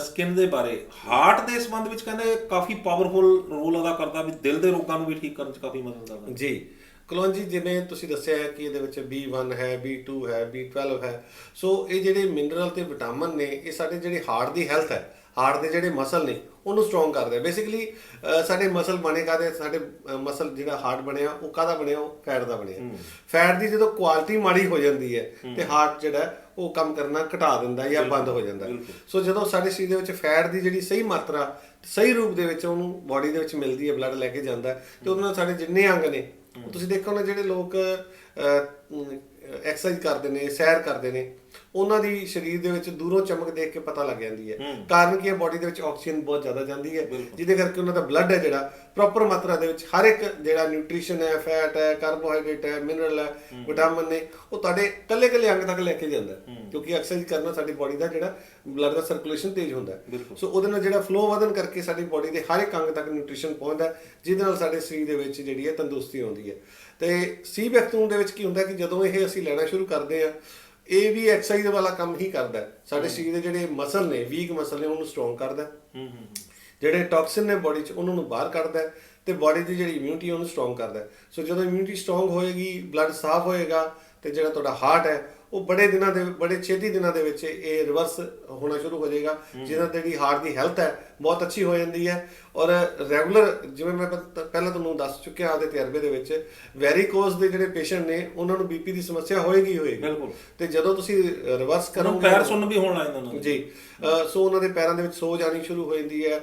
ਸਕਿਨ ਦੇ ਬਾਰੇ। ਹਾਰਟ ਦੇ ਸੰਬੰਧ ਵਿੱਚ ਕਹਿੰਦੇ ਕਾਫੀ ਪਾਵਰਫੁਲ ਰੋਲ ਅਦਾ ਕਰਦਾ ਵੀ ਦਿਲ ਦੇ ਰੋਗਾਂ ਨੂੰ ਵੀ ਠੀਕ ਕਰਨ 'ਚ ਕਾਫੀ ਮਦਦ ਕਰਦਾ। ਜੀ ਕਲੋਨ ਜੀ ਜਿਵੇਂ ਤੁਸੀਂ ਦੱਸਿਆ ਹੈ ਕਿ ਇਹਦੇ ਵਿੱਚ B1 ਹੈ B2 ਹੈ B12 ਹੈ ਸੋ ਇਹ ਜਿਹੜੇ ਮਿਨਰਲ ਤੇ ਵਿਟਾਮਿਨ ਨੇ ਇਹ ਸਾਡੇ ਜਿਹੜੇ ਹਾਰਟ ਦੀ ਹੈਲਥ ਹੈ ਹਾਰਟ ਦੇ ਜਿਹੜੇ ਮਸਲ ਨੇ ਉਹਨੂੰ ਸਟਰੋਂਗ ਕਰਦੇ ਆ। ਬੇਸਿਕਲੀ ਸਾਡੇ ਮਸਲ ਬਣੇ ਕਾਦੇ ਸਾਡੇ ਮਸਲ ਜਿਹੜਾ ਹਾਰਟ ਬਣਿਆ ਉਹ ਕਾਦਾ ਬਣਿਆ ਉਹ ਫੈਟ ਦਾ ਬਣਿਆ ਫੈਟ ਦੀ ਜਦੋਂ ਕੁਆਲਿਟੀ ਮਾੜੀ ਹੋ ਜਾਂਦੀ ਹੈ ਤੇ ਹਾਰਟ ਜਿਹੜਾ ਹੈ, ਉਹ ਕੰਮ ਕਰਨਾ ਘਟਾ ਦਿੰਦਾ ਜਾਂ ਬੰਦ ਹੋ ਜਾਂਦਾ। ਹੈ। ਸੋ ਜਦੋਂ ਸਾਡੇ ਸਰੀਰ ਦੇ ਵਿੱਚ ਫੈਟ ਦੀ ਜਿਹੜੀ ਸਹੀ ਮਾਤਰਾ ਸਹੀ ਰੂਪ ਦੇ ਵਿੱਚ ਉਹਨੂੰ ਬਾਡੀ ਦੇ ਵਿੱਚ ਮਿਲਦੀ ਹੈ ਬਲੱਡ ਲੈ ਕੇ ਜਾਂਦਾ ਹੈ, ਤੇ ਉਹਦੇ ਨਾਲ ਸਾਡੇ ਜਿੰਨੇ ਅੰਗ ਨੇ ਤੁਸੀਂ ਦੇਖੋ ਨਾ ਜਿਹੜੇ ਲੋਕ ਐਕਸਰਸਾਈਜ਼ ਕਰਦੇ ਨੇ ਸੈਰ ਕਰਦੇ ਨੇ ਉਹਨਾਂ ਦੀ ਸਰੀਰ ਦੇ ਵਿੱਚ ਦੂਰੋਂ ਚਮਕ ਦੇਖ ਕੇ ਪਤਾ ਲੱਗ ਜਾਂਦੀ ਹੈ। ਕਾਰਨ ਕੀ ਹੈ? ਬਾਡੀ ਦੇ ਵਿੱਚ ਆਕਸੀਜਨ ਬਹੁਤ ਜ਼ਿਆਦਾ ਜਾਂਦੀ ਹੈ ਜਿਹਦੇ ਕਰਕੇ ਉਹਨਾਂ ਦਾ ਬਲੱਡ ਹੈ ਜਿਹੜਾ ਪ੍ਰੋਪਰ ਮਾਤਰਾ ਦੇ ਵਿੱਚ ਹਰ ਇੱਕ ਜਿਹੜਾ ਨਿਊਟ੍ਰੀਸ਼ਨ ਹੈ ਫੈਟ ਹੈ ਕਾਰਬੋਹਾਈਡਰੇਟ ਹੈ ਮਿਨਰਲ ਹੈ ਵਿਟਾਮਿਨ ਨੇ ਉਹ ਤੁਹਾਡੇ ਕੱਲੇ ਕੱਲੇ ਅੰਗ ਤੱਕ ਲੈ ਕੇ ਜਾਂਦਾ। ਕਿਉਂਕਿ ਐਕਸਰਸਾਈਜ਼ ਕਰਨਾ ਸਾਡੀ ਬਾਡੀ ਦਾ ਜਿਹੜਾ ਬਲੱਡ ਦਾ ਸਰਕੂਲੇਸ਼ਨ ਤੇਜ਼ ਹੁੰਦਾ ਸੋ ਉਹਦੇ ਨਾਲ ਜਿਹੜਾ ਫਲੋ ਵਧਣ ਕਰਕੇ ਸਾਡੀ ਬਾਡੀ ਦੇ ਹਰ ਇੱਕ ਅੰਗ ਤੱਕ ਨਿਊਟ੍ਰੀਸ਼ਨ ਪਹੁੰਚਦਾ ਜਿਹਦੇ ਨਾਲ ਸਾਡੇ ਸਰੀਰ ਦੇ ਵਿੱਚ ਜਿਹੜੀ ਹੈ ਤੰਦਰੁਸਤੀ ਆਉਂਦੀ ਹੈ। ਤੇ ਸੀ ਬੈਕਟੂਮ ਦੇ ਵਿੱਚ ਕੀ ਹੁੰਦਾ ਕਿ ਜਦੋਂ ਇਹ ਅਸੀਂ ਲੈਣਾ ਸ਼ੁਰੂ ਕਰਦੇ ਆ ਇਹ ਵੀ ਐਕਸਰਸਾਈਜ਼ ਵਾਲਾ ਕੰਮ ਹੀ ਕਰਦਾ। ਸਾਡੇ ਸਰੀਰ ਦੇ ਜਿਹੜੇ ਮਸਲ ਨੇ ਵੀਕ ਮਸਲ ਨੇ ਉਹਨੂੰ ਸਟਰੋਂਗ ਕਰਦਾ ਹੈ। ਜਿਹੜੇ ਟੌਕਸਿਨ ਨੇ ਬਾਡੀ 'ਚ ਉਹਨਾਂ ਨੂੰ ਬਾਹਰ ਕੱਢਦਾ ਤੇ ਬਾਡੀ ਦੀ ਜਿਹੜੀ ਇਮਿਊਨਿਟੀ ਉਹਨੂੰ ਸਟਰੋਂਗ ਕਰਦਾ। ਸੋ ਜਦੋਂ ਇਮਿਊਨਿਟੀ ਸਟਰੋਂਗ ਹੋਏਗੀ ਬਲੱਡ ਸਾਫ਼ ਹੋਏਗਾ ਤੇ ਜਿਹੜਾ ਤੁਹਾਡਾ ਹਾਰਟ ਹੈ ਉਹ ਬੜੇ ਦਿਨਾਂ ਦੇ ਬੜੇ ਛੇਤੀ ਦਿਨਾਂ ਦੇ ਵਿੱਚ ਇਹ ਰਿਵਰਸ ਹੋਣਾ ਸ਼ੁਰੂ ਹੋ ਜਾਏਗਾ ਜਿਹਦਾ ਜਿਹੜੀ ਹਾਰਟ ਦੀ ਹੈਲਥ ਹੈ ਬਹੁਤ ਅੱਛੀ ਹੋ ਜਾਂਦੀ ਹੈ। ਔਰ ਰੈਗੂਲਰ ਜਿਵੇਂ ਮੈਂ ਪਹਿਲਾਂ ਤੁਹਾਨੂੰ ਦੱਸ ਚੁੱਕਿਆ ਆਪਦੇ ਤਜਰਬੇ ਦੇ ਵਿੱਚ ਵੈਰੀਕੋਸ ਦੇ ਜਿਹੜੇ ਪੇਸ਼ੈਂਟ ਨੇ ਉਹਨਾਂ ਨੂੰ ਬੀਪੀ ਦੀ ਸਮੱਸਿਆ ਹੋਏਗੀ ਹੋਏਗੀ। ਬਿਲਕੁਲ। ਤੇ ਜਦੋਂ ਤੁਸੀਂ ਰਿਵਰਸ ਨੂੰ ਕਰੋਗੇ ਪੈਰ ਸੁੰਨ ਵੀ ਹੋਣ ਲੱਗ ਜਾਂਦਾ ਉਹਨਾਂ ਦੇ। ਜੀ। ਸੋ ਉਹਨਾਂ ਦੇ ਪੈਰਾਂ ਦੇ ਵਿੱਚ ਸੋਜ ਆਣੀ ਸ਼ੁਰੂ ਹੋ ਜਾਂਦੀ ਹੈ।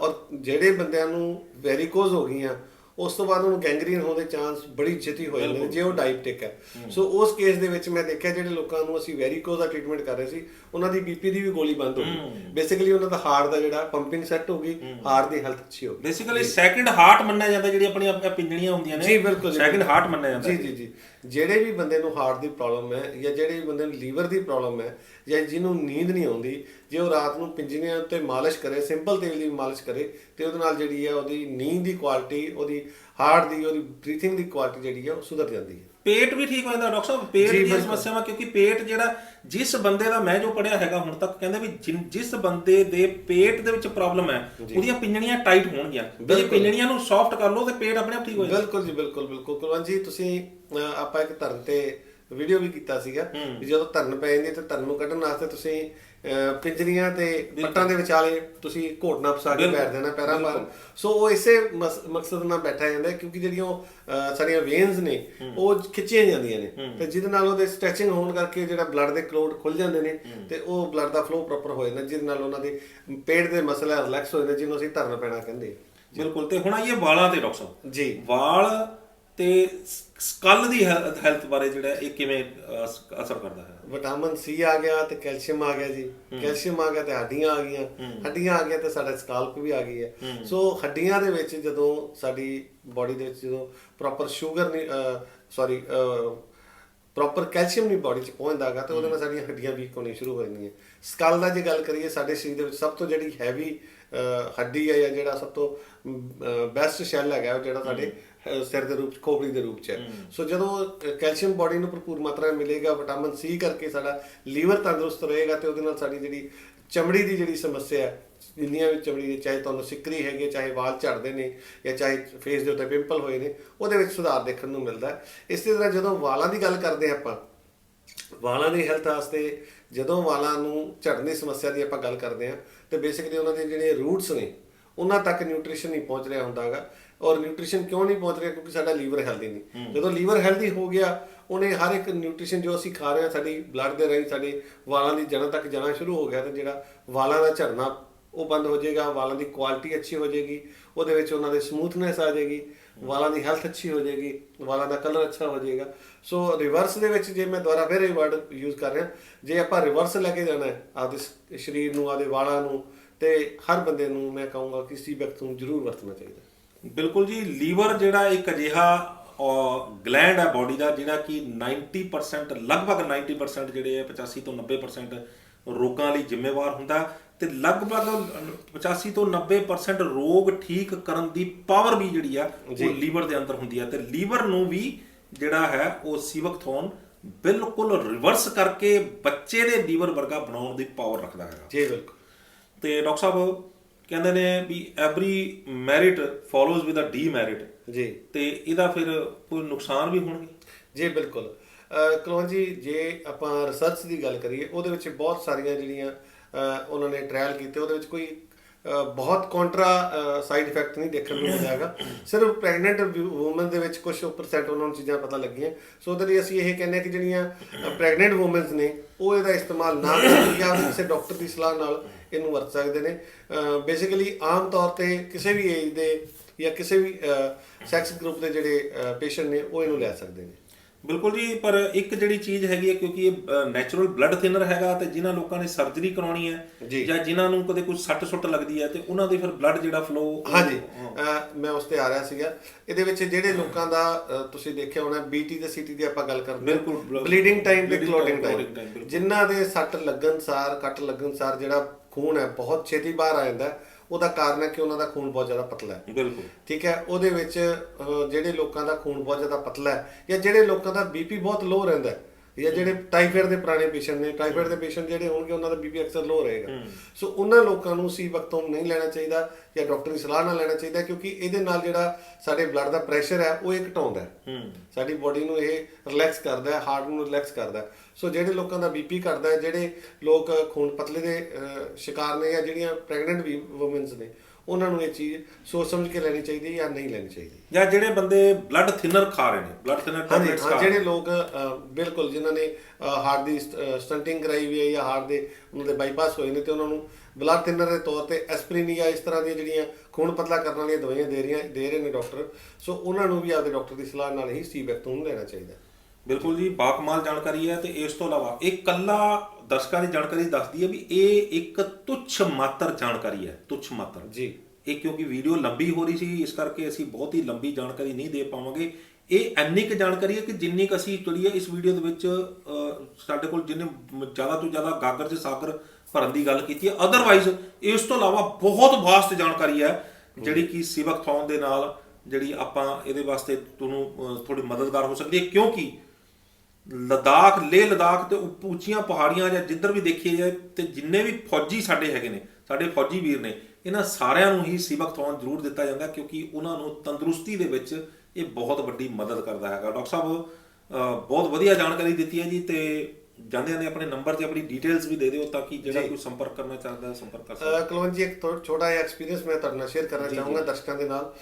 ਔਰ ਜਿਹੜੇ ਬੰਦਿਆਂ ਨੂੰ ਵੈਰੀਕੋਜ਼ ਹੋ ਗਈਆਂ ਉਸ ਤੋਂ ਬਾਅਦ ਉਹਨੂੰ ਗੈਂਗਰੀਨ ਹੋਣ ਦੇ ਚਾਂਸ ਬੜੀ ਛੇਤੀ ਹੋ ਜਾਂਦੇ ਨੇ ਜੇ ਉਹ ਡਾਇਬਟਿਕ ਹੈ। ਸੋ ਉਸ ਕੇਸ ਦੇ ਵਿੱਚ ਮੈਂ ਦੇਖਿਆ ਜਿਹੜੇ ਲੋਕਾਂ ਨੂੰ ਅਸੀਂ ਵੈਰੀਕੋਜ਼ ਦਾ ਟ੍ਰੀਟਮੈਂਟ ਕਰ ਰਹੇ ਸੀ ਉਹਨਾਂ ਦੀ ਬੀਪੀ ਦੀ ਵੀ ਗੋਲੀ ਬੰਦ ਹੋ ਗਈ। ਬੇਸਿਕਲੀ ਉਹਨਾਂ ਦਾ ਹਾਰਟ ਦਾ ਜਿਹੜਾ ਪੰਪਿੰਗ ਸੈੱਟ ਹੋ ਗਈ ਹਾਰਟ ਦੀ ਹੈਲਥ ਅੱਛੀ ਹੋ ਗਈ। ਬੇਸਿਕਲੀ ਸੈਕਿੰਡ ਹਾਰਟ ਮੰਨਿਆ ਜਾਂਦਾ ਜਿਹੜੀ ਆਪਣੀ ਆਪਣੀਆਂ ਪਿੰਜਣੀਆਂ ਹੁੰਦੀਆਂ ਨੇ। ਜੀ, ਬਿਲਕੁਲ ਸੈਕਿੰਡ। ਹਾਰਟ ਮੰਨਿਆ ਜਾਂਦਾ। ਜੀ ਜੀ ਜੀ। ਜਿਹੜੇ ਵੀ ਬੰਦੇ ਨੂੰ ਹਾਰਟ ਦੀ ਪ੍ਰੋਬਲਮ ਹੈ ਜਾਂ ਜਿਹੜੇ ਵੀ ਬੰਦੇ ਨੂੰ ਲੀਵਰ ਦੀ ਪ੍ਰੋਬਲਮ ਹੈ ਜਾਂ ਜਿਹਨੂੰ ਨੀਂਦ ਨਹੀਂ ਆਉਂਦੀ ਜੇ ਉਹ ਰਾਤ ਨੂੰ ਪਿੰਜਰੀਆਂ ਉੱਤੇ ਮਾਲਿਸ਼ ਕਰੇ ਸਿੰਪਲ ਤੇਲ ਦੀ ਮਾਲਿਸ਼ ਕਰੇ ਤੇ ਉਹਦੇ ਨਾਲ ਜਿਹੜੀ ਹੈ ਉਹਦੀ ਨੀਂਦ ਦੀ ਕੁਆਲਿਟੀ ਉਹਦੀ ਹਾਰਟ ਦੀ ਉਹਦੀ ਬਰੀਥਿੰਗ ਦੀ ਕੁਆਲਿਟੀ ਜਿਹੜੀ ਹੈ ਉਹ ਸੁਧਰ ਜਾਂਦੀ ਹੈ। ਪੇਟ ਵੀ ਠੀਕ ਹੋ ਜਾਂਦਾ ਡਾਕਟਰ ਸਾਹਿਬ? ਪੇਟ ਬਿਲਕੁਲ। ਸਮੱਸਿਆਵਾਂ ਕਿਉਂਕਿ ਪੇਟ ਜਿਹੜਾ ਜਿਸ ਬੰਦੇ ਦਾ ਮੈਂ ਜੋ ਪੜਿਆ ਹੈਗਾ ਹੁਣ ਤੱਕ ਕਹਿੰਦੇ ਵੀ ਜਿਸ ਬੰਦੇ ਦੇ ਪੇਟ ਦੇ ਵਿੱਚ ਪ੍ਰੋਬਲਮ ਹੈ ਉਹਦੀਆਂ ਪਿੰਜਣੀਆਂ ਟਾਈਟ ਹੋਣਗੀਆਂ। ਜੇ। ਪਿੰਜਣੀਆਂ ਨੂੰ ਸੌਫਟ ਕਰ ਲਓ ਤੇ ਪੇਟ ਆਪਣੇ ਆਪ ਠੀਕ ਹੋ ਜਾਂਦਾ। ਬਿਲਕੁਲ ਜੀ ਬਿਲਕੁਲ ਬਿਲਕੁਲ। ਕੁਲਵੰਤ ਜੀ ਤੁਸੀਂ ਆਪਾਂ ਇੱਕ ਧਰਨ ਤੇ ਵੀਡੀਓ ਵੀ ਕੀਤਾ ਸੀਗਾ ਵੀ ਜਦੋਂ ਧਰਨ ਪੈ ਜਾਂਦੀ ਤੇ ਧਰਨ ਨੂੰ ਕੱਢਣ ਵਾਸਤੇ ਤੁਸੀਂ ਪਿੰਜਰੀਆਂ ਤੇ ਪੱਟਾਂ ਦੇ ਵਿਚਾਲੇ ਤੁਸੀਂ ਘੋਟਣਾ ਫਸਾ ਕੇ ਬੈਠ ਦੇਣਾ ਪੈਰਾਂ ਪਰ ਸੋ ਉਹ ਇਸੇ ਮਕਸਦ ਨਾਲ ਬੈਠਾ ਜਾਂਦਾ ਕਿਉਂਕਿ ਜਿਹੜੀਆਂ ਉਹ, ਸਾਡੀਆਂ ਵੇਨਸ ਨੇ ਉਹ ਖਿੱਚੀਆਂ ਜਾਂਦੀਆਂ ਨੇ। ਤੇ ਜਿਹਦੇ ਨਾਲ ਉਹਦੇ ਸਟ੍ਰੈਚਿੰਗ ਹੋਣ ਕਰਕੇ ਜਿਹੜਾ ਬਲੱਡ ਦੇ ਕਲੋਟ ਖੁੱਲ ਜਾਂਦੇ ਨੇ ਤੇ ਉਹ ਬਲੱਡ ਦਾ ਫਲੋ ਪ੍ਰੋਪਰ ਹੋ ਜਾਂਦਾ ਜਿਹਦੇ ਨਾਲ ਉਹਨਾਂ ਦੇ ਪੇਟ ਦੇ ਮਸਲੇ ਰਿਲੈਕਸ ਹੋ ਜਾਂਦੇ ਜਿਹਨੂੰ ਅਸੀਂ ਧਰਨ ਪੈਣਾ ਕਹਿੰਦੇ। ਬਿਲਕੁਲ ਤੇ ਹੁਣ ਆਈਏ ਵਾਲਾਂ ਤੇ ਡਾਕਟਰ ਸਾਹਿਬ। ਜੀ। ਵਾਲ ਤੇ ਸਕਲ ਦੀ ਹੈਲਥ ਬਾਰੇ ਜਿਹੜਾ ਇਹ ਕਿਵੇਂ ਅਸਰ ਕਰਦਾ ਹੈ? ਵਿਟਾਮਿਨ ਸੀ ਆ ਗਿਆ ਤੇ ਕੈਲਸ਼ੀਅਮ ਆ ਗਿਆ ਜੀ। ਕੈਲਸ਼ੀਅਮ ਆ ਗਿਆ ਤੇ ਹੱਡੀਆਂ ਆ ਗਈਆਂ। ਹੱਡੀਆਂ ਆ ਗਿਆ ਤੇ ਸਾਡਾ ਸਕਾਲਪ ਵੀ ਆ ਗਈ ਹੈ। ਸੋ ਹੱਡੀਆਂ ਦੇ ਵਿੱਚ ਜਦੋਂ ਸਾਡੀ ਬਾਡੀ ਦੇ ਵਿੱਚ ਜਦੋਂ ਪ੍ਰੋਪਰ ਸ਼ੂਗਰ ਨਹੀਂ ਸੌਰੀ ਪ੍ਰੋਪਰ ਕੈਲਸ਼ੀਅਮ ਨਹੀਂ ਬਾਡੀ 'ਚ ਪਹੁੰਚਦਾਗਾ ਤੇ ਉਹਦੇ ਨਾਲ ਸਾਡੀਆਂ ਹੱਡੀਆਂ ਵੀਕ ਹੋਣੀ ਸ਼ੁਰੂ ਹੋ ਜਾਂਦੀਆਂ। ਸਕਲ ਦਾ ਜੇ ਗੱਲ ਕਰੀਏ ਸਾਡੇ ਸਰੀਰ ਦੇ ਵਿੱਚ ਸਭ ਤੋਂ ਜਿਹੜੀ ਹੈਵੀ ਹੱਡੀ ਹੈ ਜਾਂ ਜਿਹੜਾ ਸਭ ਤੋਂ ਬੈਸਟ ਸ਼ੈਲ ਹੈਗਾ ਉਹ ਜਿਹੜਾ ਸਾਡੇ ਸਿਰ ਦੇ ਰੂਪ ਚ ਖੋਪੜੀ ਦੇ ਰੂਪ ਚ ਹੈ। ਸੋ ਜਦੋਂ ਕੈਲਸ਼ੀਅਮ ਬਾਡੀ ਨੂੰ ਭਰਪੂਰ ਮਾਤਰਾ ਮਿਲੇਗਾ ਵਿਟਾਮਿਨ ਸੀ ਕਰਕੇ ਸਾਡਾ ਲੀਵਰ ਤੰਦਰੁਸਤ ਰਹੇਗਾ ਤੇ ਉਹਦੇ ਨਾਲ ਸਾਡੀ ਜਿਹੜੀ ਚਮੜੀ ਦੀ ਜਿਹੜੀ ਸਮੱਸਿਆ ਹੈ ਜਿੰਨੀਆਂ ਵੀ ਚਮੜੀ ਦੇ ਚਾਹੇ ਤੁਹਾਨੂੰ ਸਿੱਕਰੀ ਹੈਗੀ ਹੈ, ਚਾਹੇ ਵਾਲ ਝੜਦੇ ਨੇ ਜਾਂ ਚਾਹੇ ਫੇਸ ਦੇ ਉੱਤੇ ਪਿੰਪਲ ਹੋਏ ਨੇ ਉਹਦੇ ਵਿੱਚ ਸੁਧਾਰ ਦੇਖਣ ਨੂੰ ਮਿਲਦਾ ਹੈ। ਇਸੇ ਤਰ੍ਹਾਂ ਜਦੋਂ ਵਾਲਾਂ ਦੀ ਗੱਲ ਕਰਦੇ ਆਪਾਂ ਵਾਲਾਂ ਦੀ ਹੈਲਥ ਵਾਸਤੇ ਜਦੋਂ ਵਾਲਾਂ ਨੂੰ ਝੜਨ ਦੀ ਸਮੱਸਿਆ ਦੀ ਆਪਾਂ ਗੱਲ ਕਰਦੇ ਹਾਂ ਤੇ ਬੇਸਿਕਲੀ ਉਹਨਾਂ ਦੇ ਜਿਹੜੇ ਰੂਟਸ ਨੇ ਉਹਨਾਂ ਤੱਕ ਨਿਊਟ੍ਰੀਸ਼ਨ ਨਹੀਂ ਪਹੁੰਚ ਰਿਹਾ ਹੁੰਦਾਗਾ ਔਰ ਨਿਊਟ੍ਰੀਸ਼ਨ ਕਿਉਂ ਨਹੀਂ ਪਹੁੰਚ ਰਿਹਾ? ਕਿਉਂਕਿ ਸਾਡਾ ਲੀਵਰ ਹੈਲਦੀ ਨਹੀਂ। ਜਦੋਂ ਲੀਵਰ ਹੈਲਦੀ ਹੋ ਗਿਆ ਉਹਨੇ ਹਰ ਇੱਕ ਨਿਊਟ੍ਰੀਸ਼ਨ ਜੋ ਅਸੀਂ ਖਾ ਰਹੇ ਹਾਂ ਸਾਡੀ ਬਲੱਡ ਦੇ ਰਾਹੀਂ ਸਾਡੇ ਵਾਲਾਂ ਦੀ ਜੜ੍ਹਾਂ ਤੱਕ ਜਾਣਾ ਸ਼ੁਰੂ ਹੋ ਗਿਆ ਤੇ ਜਿਹੜਾ ਵਾਲਾਂ ਦਾ ਝੜਨਾ ਉਹ ਬੰਦ ਹੋ ਜਾਏਗਾ ਵਾਲਾਂ ਦੀ ਕੁਆਲਿਟੀ ਅੱਛੀ ਹੋ ਜਾਏਗੀ ਉਹਦੇ ਵਿੱਚ ਉਹਨਾਂ ਦੇ ਸਮੂਥਨੈਸ ਆ ਜਾਏਗੀ। ਵਾਲਾਂ ਦੀ ਹੈਲਥ ਅੱਛੀ ਹੋ ਜਾਏਗੀ, ਵਾਲਾਂ ਦਾ ਕਲਰ ਅੱਛਾ ਹੋ ਜਾਏਗਾ। ਸੋ ਰਿਵਰਸ ਦੇ ਵਿੱਚ ਜੇ ਮੈਂ ਦੁਬਾਰਾ ਫਿਰ ਇਹ ਵਰਡ ਯੂਜ਼ ਕਰ ਰਿਹਾ, ਜੇ ਆਪਾਂ ਰਿਵਰਸ ਲੈ ਕੇ ਜਾਣਾ ਹੈ, ਆਪਦੇ ਸ- ਸਰੀਰ ਨੂੰ, ਆਪਦੇ ਵਾਲਾਂ ਨੂੰ, ਤੇ ਹਰ ਬੰਦੇ ਨੂੰ ਮੈਂ ਕਹੂੰਗਾ ਕਿਸੇ ਸੀ ਵਕਤ ਨੂੰ ਜ਼ਰੂਰ ਵਰਤਣਾ ਚਾਹੀਦਾ ਬਿਲਕੁਲ ਜੀ, ਲੀਵਰ ਜਿਹੜਾ ਇੱਕ ਅਜਿਹਾ ਗਲੈਂਡ ਹੈ ਬਾਡੀ ਦਾ, ਜਿਹੜਾ ਕਿ 90% ਲਗਭਗ 90% ਜਿਹੜੇ ਹੈ 85 ਤੋਂ 90% ਰੋਗਾਂ ਲਈ ਜ਼ਿੰਮੇਵਾਰ ਹੁੰਦਾ ਤੇ ਲਗਭਗ 85 ਤੋਂ 90% ਰੋਗ ਠੀਕ ਕਰਨ ਦੀ ਪਾਵਰ ਵੀ ਜਿਹੜੀ ਆ ਉਹ ਲੀਵਰ ਦੇ ਅੰਦਰ ਹੁੰਦੀ ਆ। ਤੇ ਲੀਵਰ ਨੂੰ ਵੀ ਜਿਹੜਾ ਹੈ ਉਹ ਸੀਵਕਥੋਨ ਬਿਲਕੁਲ ਰਿਵਰਸ ਕਰਕੇ ਬੱਚੇ ਦੇ ਲੀਵਰ ਵਰਗਾ ਬਣਾਉਣ ਦੀ ਪਾਵਰ ਰੱਖਦਾ ਹੈਗਾ। ਜੀ ਬਿਲਕੁਲ। ਤੇ ਡਾਕਟਰ ਸਾਹਿਬ ਕਹਿੰਦੇ ਨੇ ਵੀ every merit follows with a demerit ਜੀ। ਤੇ ਇਹਦਾ ਫਿਰ ਕੋਈ ਨੁਕਸਾਨ ਵੀ ਹੋਣਗੇ? ਜੀ ਬਿਲਕੁਲ। ਕਲੋਨ ਜੀ ਜੇ ਆਪਾਂ ਰਿਸਰਚ ਦੀ ਗੱਲ ਕਰੀਏ ਉਹਦੇ ਵਿੱਚ ਬਹੁਤ ਸਾਰੀਆਂ ਜਿਹੜੀਆਂ ਉਹਨਾਂ ਨੇ ਟ੍ਰਾਇਲ ਕੀਤੇ, ਉਹਦੇ ਵਿੱਚ ਕੋਈ ਬਹੁਤ ਕੌਂਟਰਾ ਸਾਈਡ ਇਫੈਕਟ ਨਹੀਂ ਦੇਖਣ ਨੂੰ ਮਿਲਿਆ ਹੈਗਾ। ਸਿਰਫ ਪ੍ਰੈਗਨੈਂਟ ਔਮਨ ਦੇ ਵਿੱਚ ਕੁਝ ਪਰਸੈਂਟ ਉਹਨਾਂ ਨੂੰ ਚੀਜ਼ਾਂ ਪਤਾ ਲੱਗੀਆਂ। ਸੋ ਉਹਦੇ ਲਈ ਅਸੀਂ ਇਹ ਕਹਿੰਦੇ ਹਾਂ ਕਿ ਜਿਹੜੀਆਂ ਪ੍ਰੈਗਨੈਂਟ ਔਮਨਸ ਨੇ, ਉਹ ਇਹਦਾ ਇਸਤੇਮਾਲ ਨਾ ਕਰਨ ਜਾਂ ਕਿਸੇ ਡਾਕਟਰ ਦੀ ਸਲਾਹ ਨਾਲ ਇਹਨੂੰ ਵਰਤ ਸਕਦੇ ਨੇ। ਬੇਸਿਕਲੀ ਆਮ ਤੌਰ ਤੇ ਕਿਸੇ ਵੀ ਏਜ ਦੇ ਜਾਂ ਕਿਸੇ ਵੀ ਸੈਕਸ ਗਰੁੱਪ ਦੇ ਜਿਹੜੇ ਪੇਸ਼ੈਂਟ ਨੇ, ਉਹ ਇਹਨੂੰ ਲੈ ਸਕਦੇ ਨੇ। ਬਿਲਕੁਲ ਜੀ ਪਰ ਇੱਕ ਜਿਹੜੀ ਚੀਜ਼ ਹੈਗੀ ਹੈ ਕਿਉਂਕਿ ਇਹ ਨੈਚੁਰਲ ਬਲੱਡ ਥਿਨਰ ਹੈਗਾ ਤੇ ਜਿਨ੍ਹਾਂ ਲੋਕਾਂ ਨੇ ਸਰਜਰੀ ਕਰਾਉਣੀ। ਹੈ ਜਾਂ ਜਿਨ੍ਹਾਂ ਨੂੰ ਕਦੇ ਕੋਈ ਸੱਟ ਸੁੱਟ ਲੱਗਦੀ ਹੈ ਤੇ ਉਹਨਾਂ ਦੇ ਫਿਰ ਬਲੱਡ ਜਿਹੜਾ ਫਲੋ ਹਾਂਜੀ ਮੈਂ ਉਸ ਤੇ ਆ ਰਿਹਾ ਸੀਗਾ ਇਹਦੇ ਵਿੱਚ ਜਿਹੜੇ ਲੋਕਾਂ ਦਾ ਤੁਸੀਂ ਦੇਖਿਆ ਹੋਣਾ ਬੀਟੀ ਤੇ ਸੀਟੀ ਦੀ ਆਪਾਂ ਗੱਲ ਕਰਦੇ ਬਿਲਕੁਲ। ਬਲੀਡਿੰਗ ਟਾਈਮ ਤੇ ਕਲੋਟਿੰਗ ਟਾਈਮ। ਜਿਨ੍ਹਾਂ ਦੇ ਸੱਟ ਲੱਗਣ ਸਾਰ ਕੱਟ ਲੱਗਣ ਸਾਰ ਜਿਹੜਾ ਖੂਨ ਹੈ ਬਹੁਤ ਛੇਤੀ ਬਾਹਰ ਆ ਜਾਂਦਾ ਹੈ, ਉਹਦਾ ਕਾਰਨ ਹੈ ਕਿ ਉਹਨਾਂ ਦਾ ਖੂਨ ਬਹੁਤ ਜ਼ਿਆਦਾ ਪਤਲਾ ਹੈ। ਬਿਲਕੁਲ। ਠੀਕ ਹੈ? ਉਹਦੇ ਵਿੱਚ ਜਿਹੜੇ ਲੋਕਾਂ ਦਾ ਖੂਨ ਬਹੁਤ ਜ਼ਿਆਦਾ ਪਤਲਾ ਹੈ ਜਾਂ ਜਿਹੜੇ ਲੋਕਾਂ ਦਾ ਬੀਪੀ ਬਹੁਤ ਲੋ ਰਹਿੰਦਾ ਹੈ ਜਾਂ ਜਿਹੜੇ ਟਾਈਫਾਇਡ ਦੇ ਪੁਰਾਣੇ ਪੇਸ਼ੈਂਟ ਨੇ ਟਾਈਫਾਇਡ ਦੇ ਪੇਸ਼ੈਂਟ ਜਿਹੜੇ ਹੋਣਗੇ ਉਹਨਾਂ ਦਾ ਬੀਪੀ ਅਕਸਰ ਲੋ ਰਹੇਗਾ। ਸੋ ਉਹਨਾਂ ਲੋਕਾਂ ਨੂੰ ਸੀ ਵਕਤੋਂ ਨਹੀਂ ਲੈਣਾ ਚਾਹੀਦਾ ਜਾਂ ਡਾਕਟਰ ਦੀ ਸਲਾਹ ਨਾਲ ਲੈਣਾ ਚਾਹੀਦਾ ਕਿਉਂਕਿ ਇਹਦੇ ਨਾਲ ਜਿਹੜਾ ਸਾਡੇ ਬਲੱਡ ਦਾ ਪ੍ਰੈਸ਼ਰ ਹੈ ਉਹ ਇਹ ਘਟਾਉਂਦਾ ਹੈ। ਸਾਡੀ ਬੋਡੀ ਨੂੰ ਇਹ ਰਿਲੈਕਸ ਕਰਦਾ ਹੈ ਹਾਰਟ ਨੂੰ ਰਿਲੈਕਸ ਕਰਦਾ ਹੈ। ਸੋ ਜਿਹੜੇ ਲੋਕਾਂ ਦਾ ਬੀਪੀ ਘਟਦਾ ਹੈ ਜਿਹੜੇ ਲੋਕ ਖੂਨ ਪਤਲੇ ਦੇ ਸ਼ਿਕਾਰ ਨੇ ਜਾਂ ਜਿਹੜੀਆਂ ਪ੍ਰੈਗਨੈਂਟ ਵੀ ਔਮਨਸ ਨੇ ਉਹਨਾਂ ਨੂੰ ਇਹ ਚੀਜ਼ ਸੋਚ ਸਮਝ ਕੇ ਲੈਣੀ ਚਾਹੀਦੀ ਹੈ ਜਾਂ ਨਹੀਂ ਲੈਣੀ ਚਾਹੀਦੀ। ਜਾਂ ਜਿਹੜੇ ਬੰਦੇ ਬਲੱਡ ਥਿਨਰ ਖਾ ਰਹੇ ਨੇ ਬਲੱਡ ਥਿਨਰ ਟੈਬਲੇਟਸ ਖਾ ਜਿਹੜੇ ਲੋਕ ਬਿਲਕੁਲ ਜਿਨ੍ਹਾਂ ਨੇ ਹਾਰਟ ਦੀ ਸਟੰਟਿੰਗ ਕਰਾਈ ਹੋਈ ਹੈ ਜਾਂ ਹਾਰਟ ਦੇ ਉਹਨਾਂ ਦੇ ਬਾਈਪਾਸ ਹੋਏ ਨੇ ਤੇ ਉਹਨਾਂ ਨੂੰ ਬਲੱਡ ਥਿਨਰ ਦੇ ਤੌਰ ਤੇ ਐਸਪਰੀਨ ਜਾਂ ਇਸ ਤਰ੍ਹਾਂ ਦੀਆਂ ਜਿਹੜੀਆਂ ਖੂਨ ਪਤਲਾ ਕਰਨ ਵਾਲੀਆਂ ਦਵਾਈਆਂ ਦੇ ਰਹੀਆਂ ਦੇ ਰਹੇ ਨੇ ਡਾਕਟਰ ਸੋ ਉਹਨਾਂ ਨੂੰ ਵੀ ਆਪਦੇ ਡਾਕਟਰ ਦੀ ਸਲਾਹ ਨਾਲ ਹੀ ਸੀ ਵੈਕਟੂਨ ਲੈਣਾ ਚਾਹੀਦਾ। ਬਿਲਕੁਲ ਜੀ ਬਾਕਮਾਲ ਜਾਣਕਾਰੀ ਹੈ ਤੇ ਇਸ ਤੋਂ ਇਲਾਵਾ ਇਹ ਕੱਲਾ ਦਰਸ਼ਕਾਂ ਦੀ ਜਾਣਕਾਰੀ ਦੱਸਦੀ ਹੈ ਵੀ ਇਹ ਇੱਕ ਤੁੱਛ ਮਾਤਰ ਜਾਣਕਾਰੀ ਹੈ ਤੁੱਛ ਮਾਤਰ। ਜੀ। ਇਹ ਕਿਉਂਕਿ ਵੀਡੀਓ ਲੰਬੀ ਹੋ ਰਹੀ ਸੀ ਇਸ ਕਰਕੇ ਅਸੀਂ ਬਹੁਤ ਹੀ ਲੰਬੀ ਜਾਣਕਾਰੀ ਨਹੀਂ ਦੇ ਪਾਵਾਂਗੇ। ਇਹ ਇੰਨੀ ਕੁ ਜਾਣਕਾਰੀ ਹੈ ਕਿ ਜਿੰਨੀ ਕੁ ਅਸੀਂ ਜਿਹੜੀ ਹੈ ਇਸ ਵੀਡੀਓ ਦੇ ਵਿੱਚ ਸਾਡੇ ਕੋਲ ਜਿੰਨੇ ਜ਼ਿਆਦਾ ਤੋਂ ਜ਼ਿਆਦਾ ਗਾਗਰ ਚ ਸਾਗਰ ਭਰਨ ਦੀ ਗੱਲ ਕੀਤੀ ਹੈ। ਅਦਰਵਾਈਜ਼ ਇਸ ਤੋਂ ਇਲਾਵਾ ਬਹੁਤ ਵਾਸਟ ਜਾਣਕਾਰੀ ਹੈ ਜਿਹੜੀ ਕਿ ਸਿਵਕ ਥੌਨ ਦੇ ਨਾਲ ਜਿਹੜੀ ਆਪਾਂ ਇਹਦੇ ਵਾਸਤੇ ਤੁਹਾਨੂੰ ਥੋੜੀ ਮਦਦਗਾਰ ਹੋ ਸਕਦੀ ਹੈ। ਕਿਉਂਕਿ ਲਦਾਖ ਲੇਹ ਲਦਾਖ ਤੇ ਉੱਚੀਆਂ ਪਹਾੜੀਆਂ ਜਾਂ ਜਿੱਧਰ ਵੀ ਦੇਖੀਏ ਜਾਏ ਤੇ ਜਿੰਨੇ ਵੀ ਫੌਜੀ ਸਾਡੇ ਹੈਗੇ ਨੇ ਸਾਡੇ ਫੌਜੀ ਵੀਰ ਨੇ ਇਹਨਾਂ ਸਾਰਿਆਂ ਨੂੰ ਹੀ ਸਿਵਕ ਥੌਨ ਜ਼ਰੂਰ ਦਿੱਤਾ ਜਾਂਦਾ ਕਿਉਂਕਿ ਉਹਨਾਂ ਨੂੰ ਤੰਦਰੁਸਤੀ ਦੇ ਵਿੱਚ ਇਹ ਬਹੁਤ ਵੱਡੀ ਮਦਦ ਕਰਦਾ ਹੈਗਾ। ਡਾਕਟਰ ਸਾਹਿਬ ਬਹੁਤ ਵਧੀਆ ਜਾਣਕਾਰੀ ਦਿੱਤੀ ਹੈ ਜੀ ਤੇ ਜਾਂਦੇ ਜਾਂਦੇ ਆਪਣੇ ਨੰਬਰ ਤੇ ਆਪਣੀ ਡਿਟੇਲਸ ਵੀ ਦੇ ਦਿਓ ਤਾਂ ਕਿ ਜਿਹੜਾ। ਕੋਈ ਸੰਪਰਕ ਕਰਨਾ ਚਾਹਦਾ ਹੈ ਸੰਪਰਕ ਕਰ ਸਕਦਾ ਅਹ ਕੁਲਵੰਤ ਜੀ ਇੱਕ ਛੋਟਾ ਜਿਹਾ ਐਕਸਪੀਰੀਅੰਸ ਮੈਂ ਤੁਹਾਡੇ ਨਾਲ ਸ਼ੇਅਰ ਕਰਨਾ ਚਾਹੂੰਗਾ ਦਰਸ਼ਕਾਂ ਦੇ ਨਾਲ।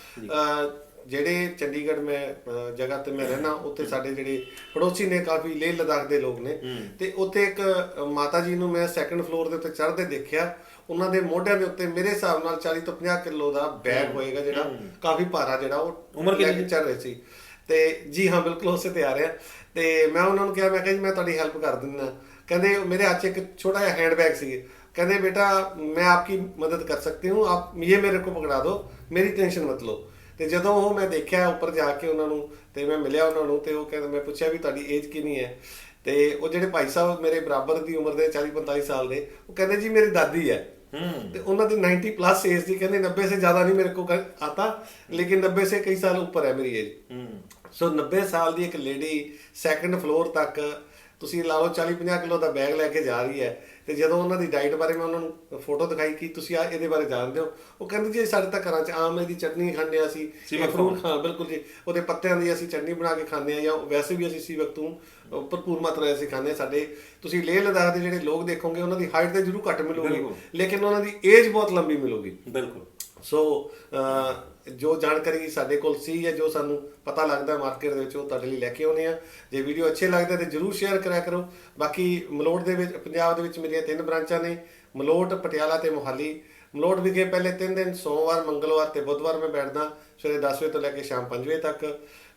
ਜਿਹੜੇ ਚੰਡੀਗੜ੍ਹ ਮੈਂ ਜਗ੍ਹਾ ਤੇ ਮੈਂ ਰਹਿਣਾ ਉੱਥੇ ਸਾਡੇ ਜਿਹੜੇ ਪੜੋਸੀ ਨੇ ਕਾਫੀ ਲੇਹ ਲਦਾਖ ਦੇ ਲੋਕ ਨੇ। ਤੇ ਉੱਥੇ ਇੱਕ ਮਾਤਾ ਜੀ ਨੂੰ ਮੈਂ ਸੈਕੰਡ ਫਲੋਰ ਦੇ ਉੱਤੇ ਚੜ੍ਹਦੇ ਦੇਖਿਆ। ਉਹਨਾਂ ਦੇ ਮੋਢਿਆਂ ਦੇ ਉੱਤੇ ਮੇਰੇ ਹਿਸਾਬ ਨਾਲ 40 ਤੋਂ 50 ਕਿਲੋ ਦਾ ਬੈਗ ਹੋਏਗਾ ਜਿਹੜਾ ਕਾਫੀ ਭਾਰਾ ਜਿਹੜਾ ਉਹ ਉਮਰ ਕਿੰਨੀ ਚੱਲ ਰਹੀ ਸੀ। ਤੇ ਜੀ ਹਾਂ ਬਿਲਕੁਲ ਉਸੇ ਤੇ ਆ ਰਿਹਾ। ਤੇ ਮੈਂ ਉਹਨਾਂ ਨੂੰ ਕਿਹਾ ਮੈਂ ਕਿਹਾ ਜੀ ਮੈਂ ਤੁਹਾਡੀ ਹੈਲਪ ਕਰ ਦਿੰਦਾ। ਕਹਿੰਦੇ ਮੇਰੇ ਹੱਥ 'ਚ ਇੱਕ ਛੋਟਾ ਜਿਹਾ ਹੈਂਡਬੈਗ ਸੀ। ਕਹਿੰਦੇ ਬੇਟਾ ਮੈਂ ਆਪਕੀ ਮਦਦ ਕਰ ਸਕਤੀ ਹੂੰ ਆਪ ਇਹ ਮੇਰੇ ਕੋ ਪਕੜਾ ਦੋ ਮੇਰੀ ਟੈਨਸ਼ਨ ਮਤ ਲਓ। ਤੇ ਜਦੋਂ ਉਹ ਮੈਂ ਦੇਖਿਆ ਉੱਪਰ ਜਾ ਕੇ ਉਹਨਾਂ ਨੂੰ ਤੇ ਮੈਂ ਮਿਲਿਆ ਉਹਨਾਂ ਨੂੰ ਤੇ ਉਹ ਕਹਿੰਦੇ ਮੈਂ ਪੁੱਛਿਆ ਵੀ ਤੁਹਾਡੀ ਏਜ ਕਿੰਨੀ ਹੈ? ਤੇ ਉਹ ਜਿਹੜੇ ਭਾਈ ਸਾਹਿਬ ਮੇਰੇ ਬਰਾਬਰ ਦੀ ਉਮਰ ਦੇ 40 45 ਸਾਲ ਦੇ ਉਹ ਕਹਿੰਦੇ ਜੀ ਮੇਰੀ ਦਾਦੀ ਹੈ। ਤੇ ਉਹਨਾਂ ਦੀ 90 ਪਲੱਸ ਏਜ ਦੀ ਕਹਿੰਦੇ 90 ਸੇ ਜ਼ਿਆਦਾ ਨਹੀਂ ਮੇਰੇ ਕੋ ਆਤਾ ਲੇਕਿਨ 90 ਸੇ ਕਈ ਸਾਲ ਉੱਪਰ ਹੈ ਮੇਰੀ ਏਜ ਸੋ 90 ਸਾਲ ਦੀ ਇੱਕ ਲੇਡੀ ਸੈਕੰਡ ਫਲੋਰ ਤੱਕ ਤੁਸੀਂ ਲਾ ਲਓ 40 50 ਕਿਲੋ ਦਾ ਬੈਗ ਲੈ ਕੇ ਜਾ ਰਹੀ ਹੈ। ਤੇ ਜਦੋਂ ਉਹਨਾਂ ਦੀ ਡਾਈਟ ਬਾਰੇ ਮੈਂ ਉਹਨਾਂ ਨੂੰ ਫੋਟੋ ਦਿਖਾਈ ਕਿ ਤੁਸੀਂ ਆ ਇਹਦੇ ਬਾਰੇ ਜਾਣਦੇ ਹੋ ਉਹ ਕਹਿੰਦੇ ਜੀ ਸਾਡੇ ਤਾਂ ਘਰਾਂ 'ਚ ਆਮ ਇਹਦੀ ਚਟਨੀ ਖਾਂਦੇ ਆ ਅਸੀਂ ਫਰੂਟ ਹਾਂ ਬਿਲਕੁਲ ਜੀ। ਉਹਦੇ ਪੱਤਿਆਂ ਦੀ ਅਸੀਂ ਚਟਨੀ ਬਣਾ ਕੇ ਖਾਂਦੇ ਆ ਜਾਂ ਵੈਸੇ ਵੀ ਅਸੀਂ ਸੀਵਕ ਤੋਂ ਅਹ, ਭਰਪੂਰ ਮਾਤਰਾ 'ਚ ਅਸੀਂ ਖਾਂਦੇ ਹਾਂ। ਸਾਡੇ ਤੁਸੀਂ ਲੇਹ ਲਦਾਖ ਦੇ ਜਿਹੜੇ ਲੋਕ ਦੇਖੋਗੇ ਉਹਨਾਂ ਦੀ ਹਾਈਟ ਤੇ ਜ਼ਰੂਰ ਘੱਟ ਮਿਲੂਗੀ। ਲੇਕਿਨ ਉਹਨਾਂ ਦੀ ਏਜ ਬਹੁਤ ਲੰਬੀ ਮਿਲੂਗੀ। ਬਿਲਕੁਲ। ਸੋ ਜੋ ਜਾਣਕਾਰੀ ਸਾਡੇ ਕੋਲ ਸੀ ਜਾਂ ਜੋ ਸਾਨੂੰ ਪਤਾ ਲੱਗਦਾ ਮਾਰਕੀਟ ਦੇ ਵਿੱਚ ਉਹ ਤੁਹਾਡੇ ਲਈ ਲੈ ਕੇ ਆਉਨੇ ਆ ਜੇ ਵੀਡੀਓ ਅੱਛੇ ਲੱਗਦੇ ਤੇ ਜਰੂਰ ਸ਼ੇਅਰ ਕਰਿਆ ਕਰੋ। ਬਾਕੀ ਮਲੋਟ ਦੇ ਵਿੱਚ ਪੰਜਾਬ ਦੇ ਵਿੱਚ ਮੇਰੀਆਂ ਤਿੰਨ ਬ੍ਰਾਂਚਾਂ ਨੇ ਮਲੋਟ ਪਟਿਆਲਾ ਤੇ ਮੋਹਾਲੀ। ਮਲੋਟ ਵਿਖੇ ਪਹਿਲੇ ਤਿੰਨ ਦਿਨ ਸੋਮਵਾਰ ਮੰਗਲਵਾਰ ਤੇ ਬੁੱਧਵਾਰ ਮੈਂ ਬੈਠਦਾ ਸਵੇਰੇ 10 ਵਜੇ ਤੋਂ ਲੈ ਕੇ ਸ਼ਾਮ 5 ਵਜੇ ਤੱਕ।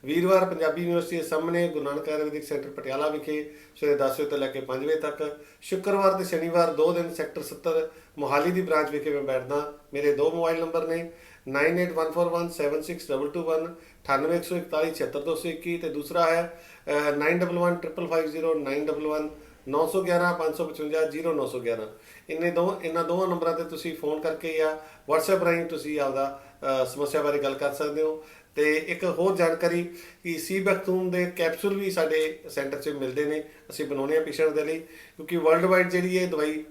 ਵੀਰਵਾਰ ਪੰਜਾਬੀ ਯੂਨੀਵਰਸਿਟੀ ਦੇ ਸਾਹਮਣੇ ਗੁਰੂ ਨਾਨਕ ਆਯੁਰਵੈਦਿਕ ਸੈਂਟਰ ਪਟਿਆਲਾ ਵਿਖੇ ਸਵੇਰੇ 10 ਵਜੇ ਤੋਂ ਲੈ ਕੇ 5 ਵਜੇ ਤੱਕ ਸ਼ੁੱਕਰਵਾਰ ਤੇ ਸ਼ਨੀਵਾਰ ਦੋ ਦਿਨ ਸੈਕਟਰ 70 ਮੋਹਾਲੀ ਦੀ ਬ੍ਰਾਂਚ ਵਿਖੇ ਮੈਂ ਬੈਠਦਾ। ਮੇਰੇ ਦੋ ਮੋਬਾਈਲ ਨੰਬਰ ਨੇ 9814176221 9814176221 ਤੇ ਦੂਸਰਾ ਹੈ ਅਹ, 911550 911 911 555 0911 ਇੰਨੇ ਦੋ ਇਹਨਾਂ ਦੋਵਾਂ ਨੰਬਰਾਂ ਤੇ ਤੁਸੀਂ ਫੋਨ ਕਰਕੇ ਜਾਂ WhatsApp ਰਾਹੀਂ ਤੁਸੀਂ ਆਪਦਾ ਸਮੱਸਿਆ ਬਾਰੇ ਗੱਲ ਕਰ ਸਕਦੇ ਹੋ। ਤੇ ਇੱਕ ਹੋਰ ਜਾਣਕਾਰੀ ਕਿ ਸੀ ਬਖਤੂਮ ਦੇ ਕੈਪਸੂਲ ਵੀ ਸਾਡੇ ਸੈਂਟਰ 'ਚ ਮਿਲਦੇ ਨੇ ਅਸੀਂ ਬਣਾਉਂਦੇ ਆ ਪੇਸ਼ੈਂਟ ਦੇ ਲਈ ਕਿਉਂਕਿ ਵਰਲਡ ਵਾਈਡ ਜਿਹੜੀ ਇਹ ਦਵਾਈ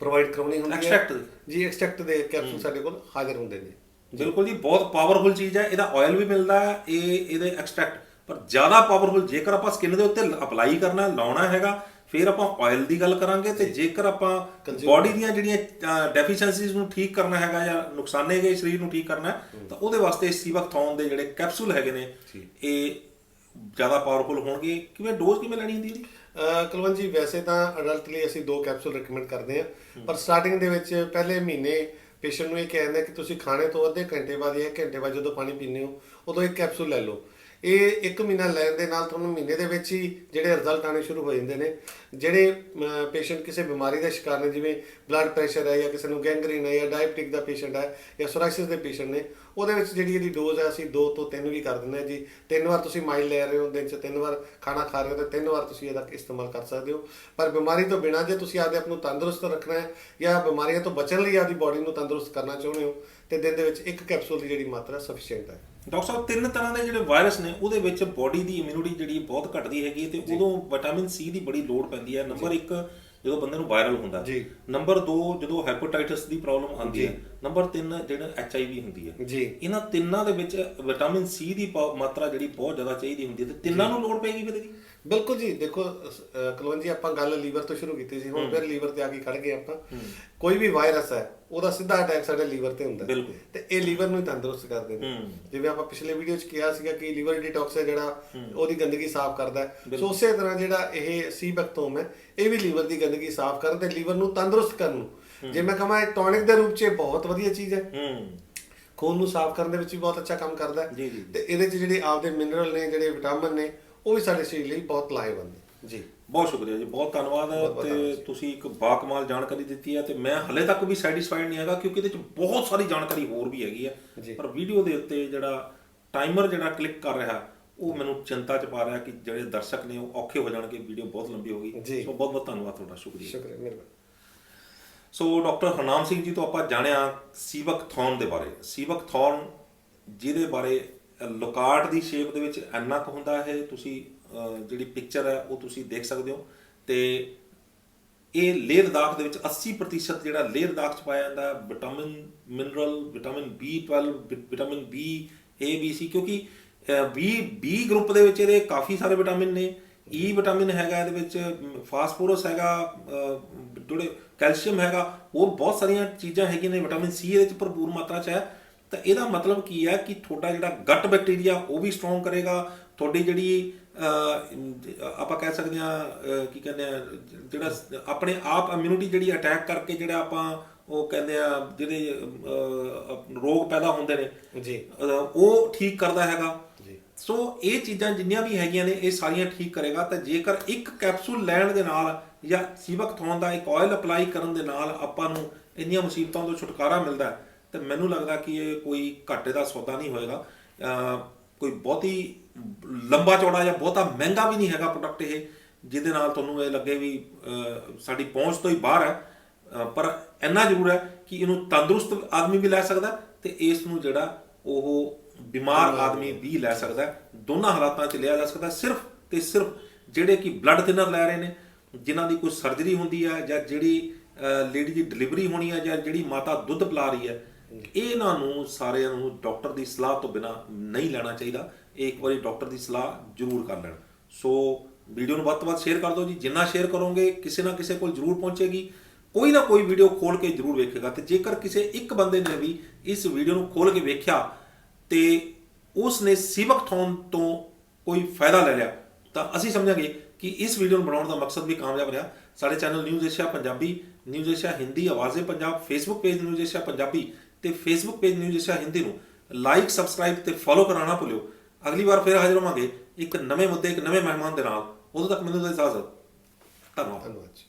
ਪ੍ਰੋਵਾਈਡ ਕਰਾਉਣੀ ਹੁੰਦੀ ਹੈ। ਦੀ? ਜੀ ਐਕਸਟ੍ਰੈਕਟ ਦੇ ਕੈਪਸੂਲ ਸਾਡੇ ਕੋਲ ਹਾਜ਼ਰ ਹੁੰਦੇ ਨੇ। ਬਿਲਕੁਲ ਜੀ ਬਹੁਤ ਪਾਵਰਫੁਲ ਚੀਜ਼ ਹੈ ਇਹਦਾ ਆਇਲ ਵੀ ਮਿਲਦਾ ਹੈ ਇਹ ਇਹਦੇ ਐਕਸਟ੍ਰੈਕਟ ਪਰ ਜ਼ਿਆਦਾ ਪਾਵਰਫੁਲ ਜੇਕਰ ਆਪਾਂ ਸਕਿਨ ਦੇ ਉੱਤੇ ਅਪਲਾਈ ਕਰਨਾ ਲਾਉਣਾ ਹੈਗਾ ਫਿਰ ਆਪਾਂ ਆਇਲ ਦੀ ਗੱਲ ਕਰਾਂਗੇ ਤੇ ਜੇਕਰ ਆਪਾਂ ਬਾਡੀ ਦੀਆਂ ਜਿਹੜੀਆਂ ਡੈਫੀਸ਼ੀਐਂਸੀਜ਼ ਨੂੰ ਠੀਕ ਕਰਨਾ ਹੈਗਾ ਜਾਂ ਨੁਕਸਾਨੇ ਗਏ ਸਰੀਰ ਨੂੰ ਠੀਕ ਕਰਨਾ ਤਾਂ ਉਹਦੇ ਵਾਸਤੇ ਸੀਵਕਥੌਨ ਦੇ ਜਿਹੜੇ ਕੈਪਸੂਲ ਹੈਗੇ ਨੇ ਇਹ ਜ਼ਿਆਦਾ ਪਾਵਰਫੁਲ ਹੋਣਗੇ। ਕਿਵੇਂ ਡੋਜ਼ ਕਿਵੇਂ ਲੈਣੀ ਹੁੰਦੀ ਹੈ ਜੀ? ਕੁਲਵੰਤ ਜੀ ਵੈਸੇ ਤਾਂ ਅਡਲਟ ਲਈ ਅਸੀਂ ਦੋ ਕੈਪਸੂਲ ਰეკਮੈਂਡ ਕਰਦੇ ਹਾਂ। ਪਰ ਸਟਾਰਟਿੰਗ ਦੇ ਵਿੱਚ ਪਹਿਲੇ ਮਹੀਨੇ ਪੇਸ਼ੈਂਟ ਨੂੰ ਇਹ ਕਹਿੰਦੇ ਕਿ ਤੁਸੀਂ ਖਾਣੇ ਤੋਂ ਅੱਧੇ ਘੰਟੇ ਬਾਅਦ ਜਾਂ ਘੰਟੇ ਬਾਅਦ ਜਦੋਂ ਪਾਣੀ ਪੀਂਦੇ ਹੋ ਉਦੋਂ ਇੱਕ ਕੈਪਸੂਲ ਲੈ ਲਓ। ਇਹ ਇੱਕ ਮਹੀਨਾ ਲੈਣ ਦੇ ਨਾਲ ਤੁਹਾਨੂੰ ਮਹੀਨੇ ਦੇ ਵਿੱਚ ਹੀ ਜਿਹੜੇ ਰਿਜ਼ਲਟ ਆਣੇ ਸ਼ੁਰੂ ਹੋ ਜਾਂਦੇ ਨੇ। ਜਿਹੜੇ ਪੇਸ਼ੈਂਟ ਕਿਸੇ ਬਿਮਾਰੀ ਦਾ ਸ਼ਿਕਾਰ ਨੇ, ਜਿਵੇਂ ਬਲੱਡ ਪ੍ਰੈਸ਼ਰ ਹੈ ਜਾਂ ਕਿਸੇ ਨੂੰ ਗੈਂਗਰੀਨ ਹੈ ਜਾਂ ਡਾਇਬਟਿਕ ਦਾ ਪੇਸ਼ੈਂਟ ਹੈ ਜਾਂ ਸੋਰਾਇਸਿਸ ਦੇ ਪੇਸ਼ੈਂਟ ਨੇ, ਉਹਦੇ ਵਿੱਚ ਜਿਹੜੀ ਇਹਦੀ ਡੋਜ਼ ਹੈ, ਅਸੀਂ 2 ਤੋਂ 3 ਵੀ ਕਰ ਦਿੰਦੇ ਹਾਂ ਜੀ। ਤਿੰਨ ਵਾਰ ਤੁਸੀਂ ਮਾਈਲ ਲੈ ਰਹੇ ਹੋ, ਦਿਨ 'ਚ ਤਿੰਨ ਵਾਰ ਖਾਣਾ ਖਾ ਰਹੇ ਹੋ, ਤੇ ਤਿੰਨ ਵਾਰ ਤੁਸੀਂ ਇਹਦਾ ਇਸਤੇਮਾਲ ਕਰ ਸਕਦੇ ਹੋ। ਪਰ ਬਿਮਾਰੀ ਤੋਂ ਬਿਨਾਂ ਜੇ ਤੁਸੀਂ ਆਪਦੇ ਆਪ ਨੂੰ ਤੰਦਰੁਸਤ ਰੱਖਣਾ ਹੈ ਜਾਂ ਬਿਮਾਰੀਆਂ ਤੋਂ ਬਚਣ ਲਈ ਆਪਦੀ ਬਾਡੀ ਨੂੰ ਤੰਦਰੁਸਤ ਕਰਨਾ ਚਾਹੁੰਦੇ ਹੋ, ਤੇ ਦਿਨ ਦੇ ਵਿੱਚ ਇੱਕ ਕੈਪਸੂਲ ਦੀ ਜਿਹੜੀ ਮਾਤਰਾ ਸਫੀਸ਼ੀਐਂਟ ਹੈ। ਡਾਕਟਰ ਸਾਹਿਬ ਤਿੰਨ ਤਰ੍ਹਾਂ ਦੇ ਜਿਹੜੇ ਵਾਇਰਸ ਨੇ ਉਹਦੇ ਵਿੱਚ ਬਾਡੀ ਦੀ ਇਮਿਊਨਿਟੀ ਜਿਹੜੀ ਬਹੁਤ ਘਟਦੀ ਹੈਗੀ ਹੈ ਤੇ ਉਦੋਂ ਵਿਟਾਮਿਨ ਸੀ ਦੀ ਬੜੀ ਲੋੜ ਪੈਂਦੀ ਹੈ। ਨੰਬਰ 1 ਜਦੋਂ ਬੰਦੇ ਨੂੰ ਵਾਇਰਲ ਹੁੰਦਾ ਜੀ। ਨੰਬਰ 2 ਜਦੋਂ ਹੈਪੇਟਾਈਟਸ ਦੀ ਪ੍ਰੋਬਲਮ ਆਉਂਦੀ ਹੈ ਨੰਬਰ 3 ਜਿਹੜਾ ਐਚ ਆਈ ਵੀ ਹੁੰਦੀ ਹੈ। ਜੀ। ਇਹਨਾਂ ਤਿੰਨਾਂ ਦੇ ਵਿੱਚ ਵਿਟਾਮਿਨ ਸੀ ਦੀ ਮਾਤਰਾ ਜਿਹੜੀ ਬਹੁਤ ਜ਼ਿਆਦਾ ਚਾਹੀਦੀ ਹੁੰਦੀ ਹੈ ਤੇ ਤਿੰਨਾਂ ਨੂੰ ਲੋੜ ਪੈਗੀ ਫਿਰ ਇਹਦੀ? ਬਿਲਕੁਲ ਜੀ ਦੇਖੋ ਕੁਲਵੰਤ ਜੀ ਆਪਾਂ ਗੱਲ ਲੀਵਰ ਤੋਂ ਸ਼ੁਰੂ ਕੀਤੀ ਸੀ ਹੁਣ ਫਿਰ ਲੀਵਰ ਤੇ ਆ ਕੇ ਖੜ ਗਏ ਆਪਾਂ। ਕੋਈ ਵੀ ਵਾਇਰਸ ਹੈ ਉਹਦਾ ਸਿੱਧਾ ਅਟੈਕ ਸਾਡੇ ਲੀਵਰ ਤੇ ਹੁੰਦਾ। ਤੇ ਇਹ ਲੀਵਰ ਨੂੰ ਤੰਦਰੁਸਤ ਕਰਦੇ ਨੇ। ਜਿਵੇਂ ਆਪਾਂ ਪਿਛਲੇ ਵੀਡੀਓ 'ਚ ਕਿਹਾ ਸੀਗਾ ਕਿ ਲੀਵਰ ਡਿਟੌਕਸ ਹੈ ਜਿਹੜਾ ਉਹਦੀ ਗੰਦਗੀ ਸਾਫ਼ ਕਰਦਾ ਸੋ ਉਸੇ ਤਰ੍ਹਾਂ ਜਿਹੜਾ ਇਹ ਸੀ ਬੈਕਟੋਮ ਹੈ ਇਹ ਵੀ ਲੀਵਰ ਦੀ ਗੰਦਗੀ ਸਾਫ਼ ਕਰਨ ਤੇ ਲੀਵਰ ਨੂੰ ਤੰਦਰੁਸਤ ਕਰਨ ਨੂੰ। ਜੇ ਮੈਂ ਕਹਾਂ ਇਹ ਟੌਨਿਕ ਦੇ ਰੂਪ 'ਚ ਬਹੁਤ ਵਧੀਆ ਚੀਜ਼ ਹੈ। ਖੂਨ ਨੂੰ ਸਾਫ਼ ਕਰਨ ਦੇ ਵਿੱਚ ਵੀ ਬਹੁਤ ਅੱਛਾ ਕੰਮ ਕਰਦਾ। ਤੇ ਇਹਦੇ 'ਚ ਜਿਹੜੇ ਆਪਦੇ ਮਿਨਰਲ ਨੇ ਜਿਹੜੇ ਵਿਟਾਮਿਨ ਨੇ ਉਹ ਵੀ ਸਾਡੇ ਸਰੀਰ ਲਈ ਬਹੁਤ ਲਾਹੇਵੰਦ ਨੇ ਜੀ। ਬਹੁਤ ਸ਼ੁਕਰੀਆ ਜੀ ਬਹੁਤ ਧੰਨਵਾਦ ਤੇ ਤੁਸੀਂ ਇੱਕ ਬਾਕਮਾਲ ਜਾਣਕਾਰੀ ਦਿੱਤੀ ਹੈ ਤੇ ਮੈਂ ਹਲੇ ਤੱਕ ਵੀ ਸੈਟੀਸਫਾਈਡ ਨਹੀਂ ਹੈਗਾ ਕਿਉਂਕਿ ਇਹਦੇ ਵਿੱਚ ਬਹੁਤ ਸਾਰੀ ਜਾਣਕਾਰੀ ਹੋਰ ਵੀ ਹੈਗੀ। ਹੈ ਪਰ ਵੀਡੀਓ ਦੇ ਉੱਤੇ ਜਿਹੜਾ ਟਾਈਮਰ ਜਿਹੜਾ ਕਲਿੱਕ ਕਰ ਰਿਹਾ ਉਹ ਮੈਨੂੰ ਚਿੰਤਾ ਚ ਪਾ ਰਿਹਾ ਕਿ ਜਿਹੜੇ ਦਰਸ਼ਕ ਨੇ ਉਹ ਔਖੇ ਹੋ ਜਾਣਗੇ ਵੀਡੀਓ ਬਹੁਤ ਲੰਬੀ ਹੋ ਗਈ। ਸੋ ਬਹੁਤ ਬਹੁਤ ਧੰਨਵਾਦ ਤੁਹਾਡਾ ਸ਼ੁਕਰੀਆ। ਸ਼ੁਕਰੀਆ ਮਿਹਰਬਾਨੀ। ਸੋ ਡਾਕਟਰ ਹਰਨਾਮ ਸਿੰਘ ਜੀ ਤੋਂ ਆਪਾਂ ਜਾਣਿਆ ਸੀਵਕ ਥੌਨ ਦੇ ਬਾਰੇ। ਸੀਵਕ ਥੌਨ ਜਿਹਦੇ ਬਾਰੇ ਅ, ਦੀ ਸ਼ੇਪ ਦੇ ਵਿੱਚ ਇੰਨਾ ਕੁ ਹੁੰਦਾ ਹੈ ਤੁਸੀਂ ਜਿਹੜੀ ਪਿਕਚਰ ਹੈ ਉਹ ਤੁਸੀਂ ਦੇਖ ਸਕਦੇ ਹੋ। ਤੇ ਇਹ ਲੇਹ ਲਦਾਖ ਦੇ ਵਿੱਚ 80% ਜਿਹੜਾ ਲੇਹ ਲਦਾਖ ਚ ਪਾਇਆ ਜਾਂਦਾ ਹੈ ਵਿਟਾਮਿਨ ਮਿਨਰਲ ਵਿਟਾਮਿਨ B12 ਵਿ- vitamin B A B C ਕਿਉਂਕਿ B B ਗਰੁੱਪ ਦੇ ਵਿੱਚ ਇਹਦੇ ਕਾਫੀ ਸਾਰੇ ਵਿਟਾਮਿਨ ਨੇ। E ਵਿਟਾਮਿਨ ਹੈਗਾ ਇਹਦੇ ਵਿੱਚ ਫਾਸਫੋਰਸ ਹੈਗਾ ਅਹ, ਜਿਹੜੇ ਕੈਲਸ਼ੀਅਮ ਹੈਗਾ ਹੋਰ ਬਹੁਤ ਸਾਰੀਆਂ ਚੀਜ਼ਾਂ ਹੈਗੀਆਂ ਨੇ ਵਿਟਾਮਿਨ ਸੀ ਇਹਦੇ ਵਿੱਚ ਭਰਪੂਰ ਮਾਤਰਾ ਚ ਹੈ। ਤਾਂ ਇਹਦਾ ਮਤਲਬ ਕੀ ਹੈ ਕਿ ਤੁਹਾਡਾ ਜਿਹੜਾ ਗੱਟ ਬੈਕਟੀਰੀਆ ਉਹ ਵੀ ਸਟਰੋਂਗ ਕਰੇਗਾ। ਤੁਹਾਡੀ ਜਿਹੜੀ ਆਪਾਂ ਕਹਿ ਸਕਦੇ ਹਾਂ ਅਹ, ਕੀ ਕਹਿੰਦੇ ਆ ਜਿਹੜਾ ਆਪਣੇ ਆਪ ਇਮਿਊਨਿਟੀ ਜਿਹੜੀ ਅਟੈਕ ਕਰਕੇ ਜਿਹੜਾ ਆਪਾਂ ਉਹ ਕਹਿੰਦੇ ਆ ਜਿਹੜੇ ਰੋਗ ਪੈਦਾ ਹੁੰਦੇ ਨੇ ਜੀ। ਉਹ ਠੀਕ ਕਰਦਾ ਹੈਗਾ। ਜੀ। ਸੋ ਇਹ ਚੀਜ਼ਾਂ ਜਿੰਨੀਆਂ ਵੀ ਹੈਗੀਆਂ ਨੇ ਇਹ ਸਾਰੀਆਂ ਠੀਕ ਕਰੇਗਾ। ਤਾਂ ਜੇਕਰ ਇੱਕ ਕੈਪਸੂਲ ਲੈਣ ਦੇ ਨਾਲ ਜਾਂ ਸੀਵਕ ਥੌਨ ਦਾ ਇੱਕ ਆਇਲ ਅਪਲਾਈ ਕਰਨ ਦੇ ਨਾਲ ਆਪਾਂ ਨੂੰ ਇੰਨੀਆਂ ਮੁਸੀਬਤਾਂ ਤੋਂ ਛੁਟਕਾਰਾ ਮਿਲਦਾ ਹੈ, ਤੇ ਮੈਨੂੰ ਲੱਗਦਾ ਕਿ ਇਹ ਕੋਈ ਘਾਟੇ ਦਾ ਸੌਦਾ ਨਹੀਂ ਹੋਏਗਾ ਕੋਈ ਬਹੁਤੀ ਲੰਬਾ ਚੌੜਾ ਜਾਂ ਬਹੁਤਾ ਮਹਿੰਗਾ ਵੀ ਨਹੀਂ ਹੈਗਾ ਪ੍ਰੋਡਕਟ ਇਹ ਜਿਹਦੇ ਨਾਲ ਤੁਹਾਨੂੰ ਇਹ ਲੱਗੇ ਵੀ ਸਾਡੀ ਪਹੁੰਚ ਤੋਂ ਹੀ ਬਾਹਰ ਹੈ ਪਰ ਇੰਨਾ ਜ਼ਰੂਰ ਹੈ ਕਿ ਇਹਨੂੰ ਤੰਦਰੁਸਤ ਆਦਮੀ ਵੀ ਲੈ ਸਕਦਾ ਤੇ ਇਸ ਨੂੰ ਜਿਹੜਾ ਉਹ ਬਿਮਾਰ ਆਦਮੀ ਵੀ ਲੈ ਸਕਦਾ। ਦੋਨਾਂ ਹਾਲਾਤਾਂ 'ਚ ਲਿਆ ਜਾ ਸਕਦਾ। ਸਿਰਫ ਤੇ ਸਿਰਫ ਜਿਹੜੇ ਕਿ ਬਲੱਡ ਥਿਨਰ ਲੈ ਰਹੇ ਨੇ ਜਿਨ੍ਹਾਂ ਦੀ ਕੋਈ ਸਰਜਰੀ ਹੁੰਦੀ ਹੈ ਜਾਂ ਜਿਹੜੀ ਲੇਡੀ ਦੀ ਡਿਲੀਵਰੀ ਹੋਣੀ ਹੈ ਜਾਂ ਜਿਹੜੀ ਮਾਤਾ ਦੁੱਧ ਪਿਲਾ ਰਹੀ ਹੈ ਇਹਨਾਂ ਨੂੰ ਸਾਰਿਆਂ ਨੂੰ ਡਾਕਟਰ ਦੀ ਸਲਾਹ ਤੋਂ ਬਿਨਾ ਨਹੀਂ ਲੈਣਾ ਚਾਹੀਦਾ। ਇਹ ਇੱਕ ਵਾਰੀ ਡਾਕਟਰ ਦੀ ਸਲਾਹ ਜ਼ਰੂਰ ਕਰ ਲੈਣ। ਸੋ ਵੀਡੀਓ ਨੂੰ ਵੱਧ ਤੋਂ ਵੱਧ ਸ਼ੇਅਰ ਕਰ ਦਿਓ ਜੀ। ਜਿੰਨਾ ਸ਼ੇਅਰ ਕਰੋਗੇ, ਕਿਸੇ ਨਾ ਕਿਸੇ ਕੋਲ ਜ਼ਰੂਰ ਪਹੁੰਚੇਗੀ। ਕੋਈ ਨਾ ਕੋਈ ਵੀਡੀਓ ਖੋਲ ਕੇ ਜ਼ਰੂਰ ਵੇਖੇਗਾ। ਤੇ ਜੇਕਰ ਕਿਸੇ ਇੱਕ ਬੰਦੇ ਨੇ ਵੀ ਇਸ ਵੀਡੀਓ ਨੂੰ ਖੋਲ ਕੇ ਵੇਖਿਆ ਤੇ ਉਸ ਨੇ ਸਿਵਕ ਥੌਨ ਤੋਂ ਕੋਈ ਫਾਇਦਾ ਲੈ ਲਿਆ, ਤਾਂ ਅਸੀਂ ਸਮਝਾਂਗੇ ਕਿ ਇਸ ਵੀਡੀਓ ਨੂੰ ਬਣਾਉਣ ਦਾ ਮਕਸਦ ਵੀ ਕਾਮਯਾਬ ਰਿਹਾ। ਸਾਡੇ channel news Asia Punjabi, news Asia Hindi, Awaze Punjab Facebook page news Asia Punjabi ਤੇ Facebook page news Asia Hindi ਨੂੰ ਲਾਈਕ ਸਬਸਕ੍ਰਾਈਬ ਤੇ ਫੋਲੋ ਕਰਨਾ ਨਾ ਭੁੱਲਿਓ। ਅਗਲੀ ਵਾਰ ਫਿਰ ਹਾਜ਼ਰ ਹੋਵਾਂਗੇ ਇੱਕ ਨਵੇਂ ਮੁੱਦੇ, ਇੱਕ ਨਵੇਂ ਮਹਿਮਾਨ ਦੇ ਨਾਲ। ਉਦੋਂ ਤੱਕ ਮੈਨੂੰ ਦਿਓ ਇਜਾਜ਼ਤ। ਧੰਨਵਾਦ। ਧੰਨਵਾਦ ਜੀ।